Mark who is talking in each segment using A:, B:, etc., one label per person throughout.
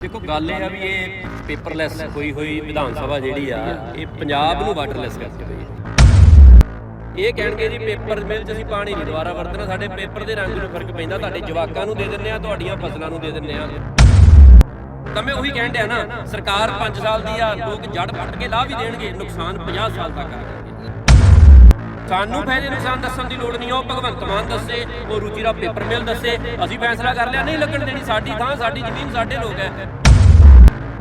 A: ਦੇਖੋ, ਗੱਲ ਇਹ ਆ ਵੀ ਇਹ ਪੇਪਰਲੈਸ ਹੋਈ ਹੋਈ ਵਿਧਾਨ ਸਭਾ ਜਿਹੜੀ ਆ, ਇਹ ਪੰਜਾਬ ਨੂੰ ਵਾਟਰਲੈਸ ਕਰਦੀ ਪਈ ਇਹ ਕਹਿਣਗੇ ਜੀ ਪੇਪਰ ਮਿਲ 'ਚ ਅਸੀਂ ਪਾਣੀ ਨਹੀਂ, ਦੁਬਾਰਾ ਵਰਤਣਾ, ਸਾਡੇ ਪੇਪਰ ਦੇ ਰੰਗ ਨੂੰ ਫ਼ਰਕ ਪੈਂਦਾ, ਤੁਹਾਡੇ ਜਵਾਕਾਂ ਨੂੰ ਦੇ ਦਿੰਨੇ ਆ, ਤੁਹਾਡੀਆਂ ਫਸਲਾਂ ਨੂੰ ਦੇ ਦਿੰਨੇ ਆ। ਤਾਂ ਮੈਂ ਉਹੀ ਕਹਿਣ ਡਿਆ ਨਾ, ਸਰਕਾਰ 5 ਸਾਲ ਦੀ ਆ, ਲੋਕ ਜੜ ਪੱਟ ਕੇ ਲਾਹ ਵੀ ਦੇਣਗੇ, ਨੁਕਸਾਨ 50 ਸਾਲ ਤੱਕ ਆ। ਸਾਨੂੰ ਫਾਇਦੇ, ਨੁਕਸਾਨ ਦੱਸਣ ਦੀ ਲੋੜ ਨਹੀਂ, ਉਹ ਭਗਵੰਤ ਮਾਨ ਦੱਸੇ, ਉਹ ਰੁਚੀ ਦਾ ਪੇਪਰ ਮਿਲ ਦੱਸੇ, ਅਸੀਂ ਫੈਸਲਾ ਕਰ ਲਿਆ, ਨਹੀਂ ਲੱਗਣ ਦੇਣੀ, ਸਾਡੀ ਥਾਂ, ਸਾਡੀ ਜ਼ਮੀਨ, ਸਾਡੇ ਲੋਕ ਹੈ।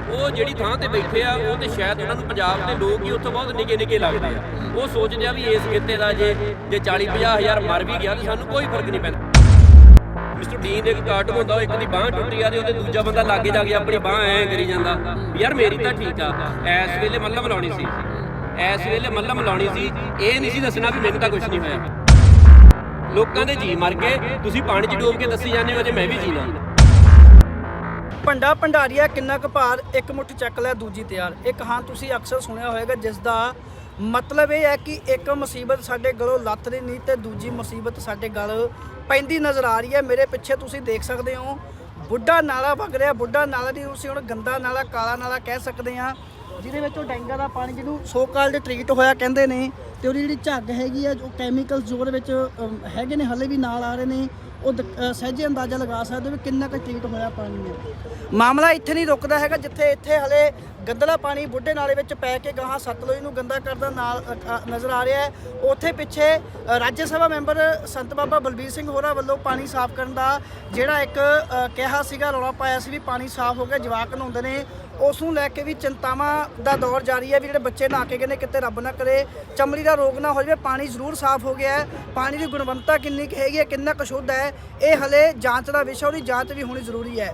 A: ਉਹ ਜਿਹੜੀ ਥਾਂ ਤੇ ਬੈਠੇ ਆ, ਉਹ ਤੇ ਸ਼ਾਇਦ ਉਹਨਾਂ ਨੂੰ ਪੰਜਾਬ ਦੇ ਲੋਕ ਹੀ ਉੱਥੋਂ ਬਹੁਤ ਨਿੱਕੇ ਨਿੱਕੇ ਲੱਗਦੇ ਆ। ਉਹ ਸੋਚਦੇ ਆ ਵੀ ਇਸ ਕਿੱਤੇ ਦਾ ਜੇ ਜੇ 40 50 ਹਜ਼ਾਰ ਮਰ ਵੀ ਗਿਆ ਤਾਂ ਸਾਨੂੰ ਕੋਈ ਫ਼ਰਕ ਨਹੀਂ ਪੈਂਦਾ। ਮਿਸਟਰ ਡੀਨ ਦੇ ਇੱਕ ਕਾਰਟੂਨ ਹੁੰਦਾ, ਉਹ ਇੱਕ ਦੀ ਬਾਹ ਟੁੱਟੀ ਆ ਤੇ ਉਹਦੇ ਦੂਜਾ ਬੰਦਾ ਲਾਗੇ ਜਾ ਕੇ ਆਪਣੀ ਬਾਹ ਐ ਕਰੀ ਜਾਂਦਾ। ਯਾਰ ਮੇਰੀ ਤਾਂ ਠੀਕ ਆ ਐਸ ਵੇਲੇ ਮੱਲਮ ਲਾਉਣੀ ਸੀ। ਐਸ ਵੇਲੇ ਮੱਲਮ ਲਾਉਣੀ ਸੀ, ਇਹ ਨਹੀਂ ਸੀ ਦੱਸਣਾ ਵੀ ਮੈਨੂੰ ਤਾਂ ਕੁਝ ਨਹੀਂ ਹੋਇਆ। ਲੋਕਾਂ ਦੇ ਜੀ ਮਰ ਗਏ, ਤੁਸੀਂ ਪਾਣੀ 'ਚ ਡੋਬ ਕੇ ਦੱਸੀ ਜਾਂਦੇ ਹੋ ਜੇ ਮੈਂ ਵੀ ਜੀਣਾ।
B: ਭੰਡਾ ਭੰਡਾਰੀਆ ਕਿੰਨਾ ਕੁ ਭਾਰ, ਇੱਕ ਮੁੱਠ ਚੱਕ ਲੈ, ਦੂਜੀ ਤਿਆਰ। ਇਹ ਕਹਾਣ ਤੁਸੀਂ ਅਕਸਰ ਸੁਣਿਆ ਹੋਵੇਗਾ ਜਿਸ ਦਾ ਮਤਲਬ ਇਹ ਹੈ ਕਿ ਇੱਕ ਮੁਸੀਬਤ ਸਾਡੇ ਗਲੋਂ ਲੱਥ ਰਹੀ ਨਹੀਂ ਤੇ ਦੂਜੀ ਮੁਸੀਬਤ ਸਾਡੇ ਗਲ ਪੈਂਦੀ ਨਜ਼ਰ ਆ ਰਹੀ ਹੈ। ਮੇਰੇ ਪਿੱਛੇ ਤੁਸੀਂ ਦੇਖ ਸਕਦੇ ਹੋ, ਬੁੱਢਾ ਨਾਲਾ ਵਗ ਰਿਹਾ। ਬੁੱਢਾ ਨਾਲਾ ਦੀ ਤੁਸੀਂ ਹੁਣ ਗੰਦਾ ਨਾਲਾ, ਕਾਲਾ ਨਾਲਾ ਕਹਿ ਸਕਦੇ ਹਾਂ, ਜਿਹਦੇ ਵਿੱਚ ਉਹ ਡੈਂਗਾ ਦਾ ਪਾਣੀ ਜਿਹਨੂੰ ਸੋ ਕਾਲਡ ਟ੍ਰੀਟ ਹੋਇਆ ਕਹਿੰਦੇ ਨੇ ਤੇ ਉਹਦੀ ਜਿਹੜੀ ਝੱਗ ਹੈਗੀ ਆ ਜੋ ਕੈਮੀਕਲਸ ਜੋ ਉਹਦੇ ਵਿੱਚ ਹੈਗੇ ਨੇ, ਹਲੇ ਵੀ ਨਾਲ ਆ ਰਹੇ ਨੇ। ਉਹ ਦ- ਸਹਿਜੇ ਅੰਦਾਜ਼ਾ ਲਗਾ ਸਕਦੇ ਹੋ ਵੀ ਕਿੰਨਾ ਕੁ ਟ੍ਰੀਟ ਹੋਇਆ ਪਾਣੀ ਨੇ। ਮਾਮਲਾ ਇੱਥੇ ਨਹੀਂ ਰੁਕਦਾ ਹੈਗਾ ਜਿੱਥੇ ਇੱਥੇ ਹਲੇ ਗੰਦਲਾ ਪਾਣੀ ਬੁੱਢੇ ਨਾਲੇ ਵਿੱਚ ਪੈ ਕੇ ਗਾਹਾਂ ਸਤਲੁਜ ਨੂੰ ਗੰਦਾ ਕਰਦਾ ਨਾਲ ਅ, ਨਜ਼ਰ ਆ ਰਿਹਾ ਹੈ। ਉੱਥੇ ਪਿੱਛੇ ਰਾਜ ਸਭਾ ਮੈਂਬਰ ਸੰਤ ਬਾਬਾ ਬਲਬੀਰ ਸਿੰਘ ਹੋਰਾਂ ਵੱਲੋਂ ਪਾਣੀ ਸਾਫ਼ ਕਰਨ ਦਾ ਜਿਹੜਾ ਇੱਕ ਕਿਹਾ ਸੀਗਾ ਰੌਲਾ ਪਾਇਆ ਸੀ ਵੀ ਪਾਣੀ ਸਾਫ਼ ਹੋ ਗਿਆ ਜਵਾਕ ਨਹਾਉਂਦੇ ਨੇ। ਉਸ ਨੂੰ ਲੈ ਕੇ ਵੀ ਚਿੰਤਾਵਾਂ ਦਾ ਦੌਰ ਜਾਰੀ ਹੈ ਵੀ ਜਿਹੜੇ ਬੱਚੇ ਨਹਾ ਕੇ ਗਏ ਨੇ ਕਿਤੇ ਰੱਬ ਨਾ ਕਰੇ। ਚਮੜੀ ਦਾ ਰੋਗ ਨਾ ਹੋ ਜਾਵੇ ਪਾਣੀ ਜ਼ਰੂਰ ਸਾਫ਼ ਹੋ ਗਿਆ ਹੈ। ਪਾਣੀ ਦੀ ਗੁਣਵੱਤਾ ਕਿੰਨੀ ਕੁ ਹੈਗੀ ਹੈ ਕਿੰਨਾ ਕੁ ਸ਼ੁੱਧ ਹੈ। ਇਹ ਹਲੇ ਜਾਂਚ ਦਾ ਵਿਸ਼ਾ, ਉਹਦੀ ਜਾਂਚ ਵੀ ਹੋਣੀ ਜ਼ਰੂਰੀ ਹੈ।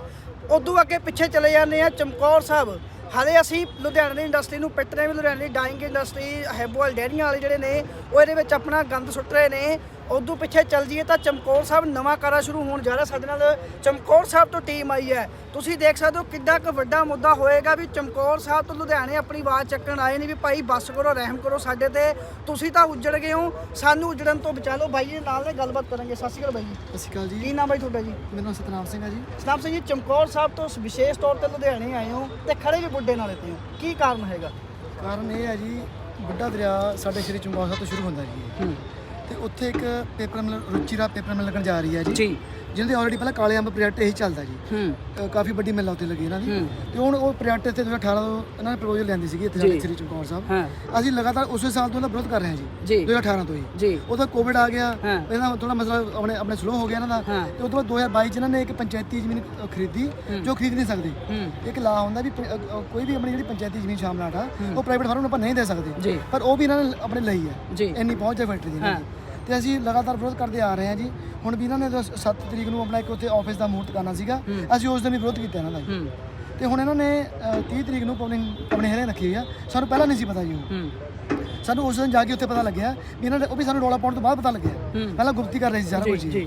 B: ਉਦੋਂ ਅੱਗੇ ਪਿੱਛੇ ਚਲੇ ਜਾਂਦੇ ਆ ਚਮਕੌਰ ਸਾਹਿਬ। ਹਾਲੇ ਅਸੀਂ ਲੁਧਿਆਣੇ ਦੀ ਇੰਡਸਟਰੀ ਨੂੰ ਪਿੱਟ ਰਹੇ ਹਾਂ ਵੀ ਲੁਧਿਆਣੇ ਦੀ ਡਾਈਂਗ ਇੰਡਸਟਰੀ ਹੈਬੋਲ ਡੈਰੀਆਂ ਵਾਲੇ ਜਿਹੜੇ ਨੇ, ਉਹ ਇਹਦੇ ਵਿੱਚ ਆਪਣਾ ਗੰਦ ਸੁੱਟ ਰਹੇ ਨੇ। ਉਦੋਂ ਪਿੱਛੇ ਚੱਲ ਜੀਏ ਤਾਂ ਚਮਕੌਰ ਸਾਹਿਬ ਨਵਾਂ ਕਾਰਾ ਸ਼ੁਰੂ ਹੋਣ ਜਾ ਰਿਹਾ। ਸਾਡੇ ਨਾਲ ਚਮਕੌਰ ਸਾਹਿਬ ਤੋਂ ਟੀਮ ਆਈ ਹੈ। ਤੁਸੀਂ ਦੇਖ ਸਕਦੇ ਹੋ ਕਿੱਡਾ ਕੁ ਵੱਡਾ ਮੁੱਦਾ ਹੋਏਗਾ ਵੀ ਚਮਕੌਰ ਸਾਹਿਬ ਤੋਂ ਲੁਧਿਆਣੇ ਆਪਣੀ ਆਵਾਜ਼ ਚੱਕਣ ਆਏ ਨੇ ਵੀ ਭਾਈ ਬੱਸ ਕਰੋ ਰਹਿਮ ਕਰੋ ਸਾਡੇ ਤੇ। ਤੁਸੀਂ ਤਾਂ ਉੱਜੜ ਗਏ ਹੋ। ਸਾਨੂੰ ਉੱਜੜਨ ਤੋਂ ਬਚਾ ਲਓ। ਬਾਈ ਜੀ ਨਾਲ ਨੇ ਗੱਲਬਾਤ ਕਰਾਂਗੇ। ਸਤਿ ਸ਼੍ਰੀ ਅਕਾਲ ਬਾਈ ਜੀ।
C: ਸਤਿ ਸ਼੍ਰੀ ਅਕਾਲ
B: ਕੀ
C: ਜੀ
B: ਨਾਮ ਬਾਈ ਤੁਹਾਡਾ ਜੀ?
C: ਮੇਰਾ ਨਾਮ ਸਤਨਾਮ ਸਿੰਘ ਹੈ ਜੀ।
B: ਸਨਾਮ ਸਿੰਘ ਜੀ ਚਮਕੌਰ ਸਾਹਿਬ ਤੋਂ ਵਿਸ਼ੇਸ਼ ਤੌਰ ਤੇ ਲੁਧਿਆਣੇ ਆਏ ਹੋ ਤੇ ਖੜੇ ਵੀ ਬੁੱਢੇ ਨਾਲੇ ਤੇ ਹੋ। ਕੀ ਕਾਰਨ ਹੈਗਾ?
C: ਕਾਰਨ ਇਹ ਹੈ ਜੀ ਬੁੱਢਾ ਦਰਿਆ ਸਾਡੇ ਸ਼੍ਰੀ ਚੰਬਾ ਸਾਹਿਬ ਤੋਂ ਸ਼ੁਰੂ ਹੁੰਦਾ ਜੀ। ਤੇ ਉੱਥੇ ਇੱਕ ਪੇਪਰ ਮਿਲ ਰੁਚੀ ਦਾ ਪੇਪਰ ਮਿਲ ਲੱਗਣ ਜਾ ਰਹੀ ਹੈ ਜੀ।
B: ਜੀ।
C: ਜਿਹਦੇ ਆਲਰੇਡੀ ਪਹਿਲਾਂ ਕਾਲੇ ਅੰਬ ਪ੍ਰੋਜੈਕਟ ਇਹੀ ਚੱਲਦਾ ਜੀ।
B: ਹੂੰ।
C: ਅ, ਕਾਫੀ ਵੱਡੀ ਮਿਲ ਉੱਥੇ ਲੱਗੀ ਇਹਨਾਂ ਦੀ। ਤੇ ਹੁਣ ਉਹ ਪ੍ਰੋਜੈਕਟ ਇੱਥੇ 2018 ਤੋਂ ਇਹਨਾਂ ਨੇ ਪ੍ਰਪੋਜ਼ਲ ਲਿਆਂਦੀ ਸੀਗੀ ਇੱਥੇ ਸਾਡੇ ਸ਼੍ਰੀ ਚੰਕੌਰ ਸਾਹਿਬ।
B: ਹਾਂ।
C: ਅਸੀਂ ਲਗਾਤਾਰ ਉਸੇ ਸਾਲ ਤੋਂ ਇਹਦਾ ਵਿਰੋਧ ਕਰ ਰਹੇ ਹਾਂ ਜੀ
B: ਜੀ।
C: 2018 ਤੋਂ ਹੀ।
B: ਜੀ।
C: ਉਦੋਂ ਕੋਵਿਡ ਆ ਗਿਆ।
B: ਹਾਂ।
C: ਇਹਦਾ ਥੋੜਾ ਮਸਲਾ ਆਪਣੇ ਆਪਣੇ ਸਲੋ ਹੋ ਗਿਆ ਇਹਨਾਂ ਦਾ।
B: ਹਾਂ।
C: ਤੇ ਉਦੋਂ ਬਾਅਦ 2022 ਚ ਇਹਨਾਂ ਨੇ ਇੱਕ ਪੰਚਾਇਤੀ ਜ਼ਮੀਨ ਅ, ਖਰੀਦੀ ਜੋ ਖਰੀਦ ਨਹੀਂ ਸਕਦੇ।
B: ਹੂੰ।
C: ਇੱਕ ਲਾ ਹੁੰਦਾ ਵੀ ਪ- ਅ, ਅ, ਕੋਈ ਵੀ ਆਪਣੀ ਜਿਹੜੀ ਪੰਚਾਇਤੀ ਜ਼ਮੀਨ ਸ਼ਾਮਲਾਟ ਆ ਉਹ ਪ੍ਰਾਈਵੇਟ ਫਰਮ ਨੂੰ ਆਪਾਂ ਨਹੀਂ ਦੇ ਸਕਦੇ।
B: ਜੀ।
C: ਪਰ ਉਹ ਵੀ ਇਹਨਾਂ ਨੇ ਆਪਣੇ ਲਈ ਹੈ।
B: ਜੀ।
C: ਇੰਨੀ ਪਹੁੰਚ ਹੈ ਫੈਕਟਰੀ ਦੀ ਇਹਨਾਂ ਦੀ। ਤੇ ਅਸੀਂ ਲਗਾਤਾਰ ਵਿਰੋਧ ਕਰਦੇ ਆ ਰਹੇ ਹਾਂ ਜੀ। ਹੁਣ ਵੀ ਇਹਨਾਂ ਨੇ 7 ਤਰੀਕ ਨੂੰ ਆਪਣਾ ਇੱਕ ਉੱਥੇ ਆਫਿਸ ਦਾ ਮੂਹਰਤ ਕਰਨਾ ਸੀਗਾ। ਅਸੀਂ ਉਸ ਦਿਨ ਵੀ ਵਿਰੋਧ ਕੀਤਾ ਇਹਨਾਂ ਦਾ ਜੀ। ਤੇ ਹੁਣ ਇਹਨਾਂ ਨੇ ਅ, 30 ਤਰੀਕ ਨੂੰ ਆਪਣੀ ਆਪਣੀ ਹਰੇ ਰੱਖੀ ਹੋਈ ਆ। ਸਾਨੂੰ ਪਹਿਲਾਂ ਨਹੀਂ ਸੀ ਪਤਾ ਜੀ ਉਹ। ਸਾਨੂੰ ਉਸ ਦਿਨ ਜਾ ਕੇ ਉੱਥੇ ਪਤਾ ਲੱਗਿਆ ਵੀ ਇਹਨਾਂ ਨੇ ਉਹ ਵੀ ਸਾਨੂੰ ਰੌਲਾ ਪਾਉਣ ਤੋਂ ਬਾਅਦ ਪਤਾ ਲੱਗਿਆ। ਪਹਿਲਾਂ ਗੁਪਤੀ ਕਰ ਰਹੇ ਸੀ ਸਾਰਾ ਕੁਝ
B: ਜੀ।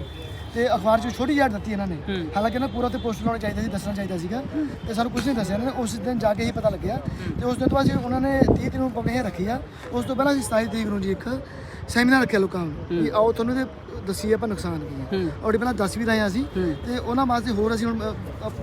C: ਤੇ ਅਖਬਾਰ 'ਚ ਛੋਟੀ ਜਿਹੀ ਦਿੱਤੀ ਇਹਨਾਂ ਨੇ। ਹਾਲਾਂਕਿ ਇਹਨਾਂ ਪੂਰਾ ਤੇ ਪੋਸਟ ਲਾਉਣਾ ਚਾਹੀਦਾ ਸੀ ਦੱਸਣਾ ਚਾਹੀਦਾ ਸੀਗਾ। ਤੇ ਸਾਨੂੰ ਕੁਝ ਨਹੀਂ ਦੱਸਿਆ ਇਹਨਾਂ ਨੇ। ਉਸ ਦਿਨ ਜਾ ਕੇ ਹੀ ਪਤਾ ਲੱਗਿਆ। ਤੇ ਉਸ ਦਿਨ ਤੋਂ ਬਾਅਦ ਉਹਨਾਂ ਨੇ 30 ਤਰੀਕ ਨੂੰ ਪਬਲਿਕ ਰੱਖੀ ਆ ਉਸ ਤੋਂ ਪਹਿਲਾਂ ਅਸੀਂ 27 ਤਰੀਕ ਨੂੰ ਜੀ ਇੱਕ ਸੈਮੀਨਾਰ ਰੱਖਿਆ ਲੋਕਾਂ ਨੂੰ ਵੀ ਆਓ ਤੁਹਾਨੂੰ ਇਹਦੇ ਦੱਸੀਏ ਆਪਾਂ ਨੁਕਸਾਨ ਕੀ ਹੈ। ਔਰ ਪਹਿਲਾਂ ਦੱਸ ਵੀ ਰਹੇ ਹਾਂ ਅਸੀਂ। ਤੇ ਉਹਨਾਂ ਵਾਸਤੇ ਹੋਰ ਅਸੀਂ ਹੁਣ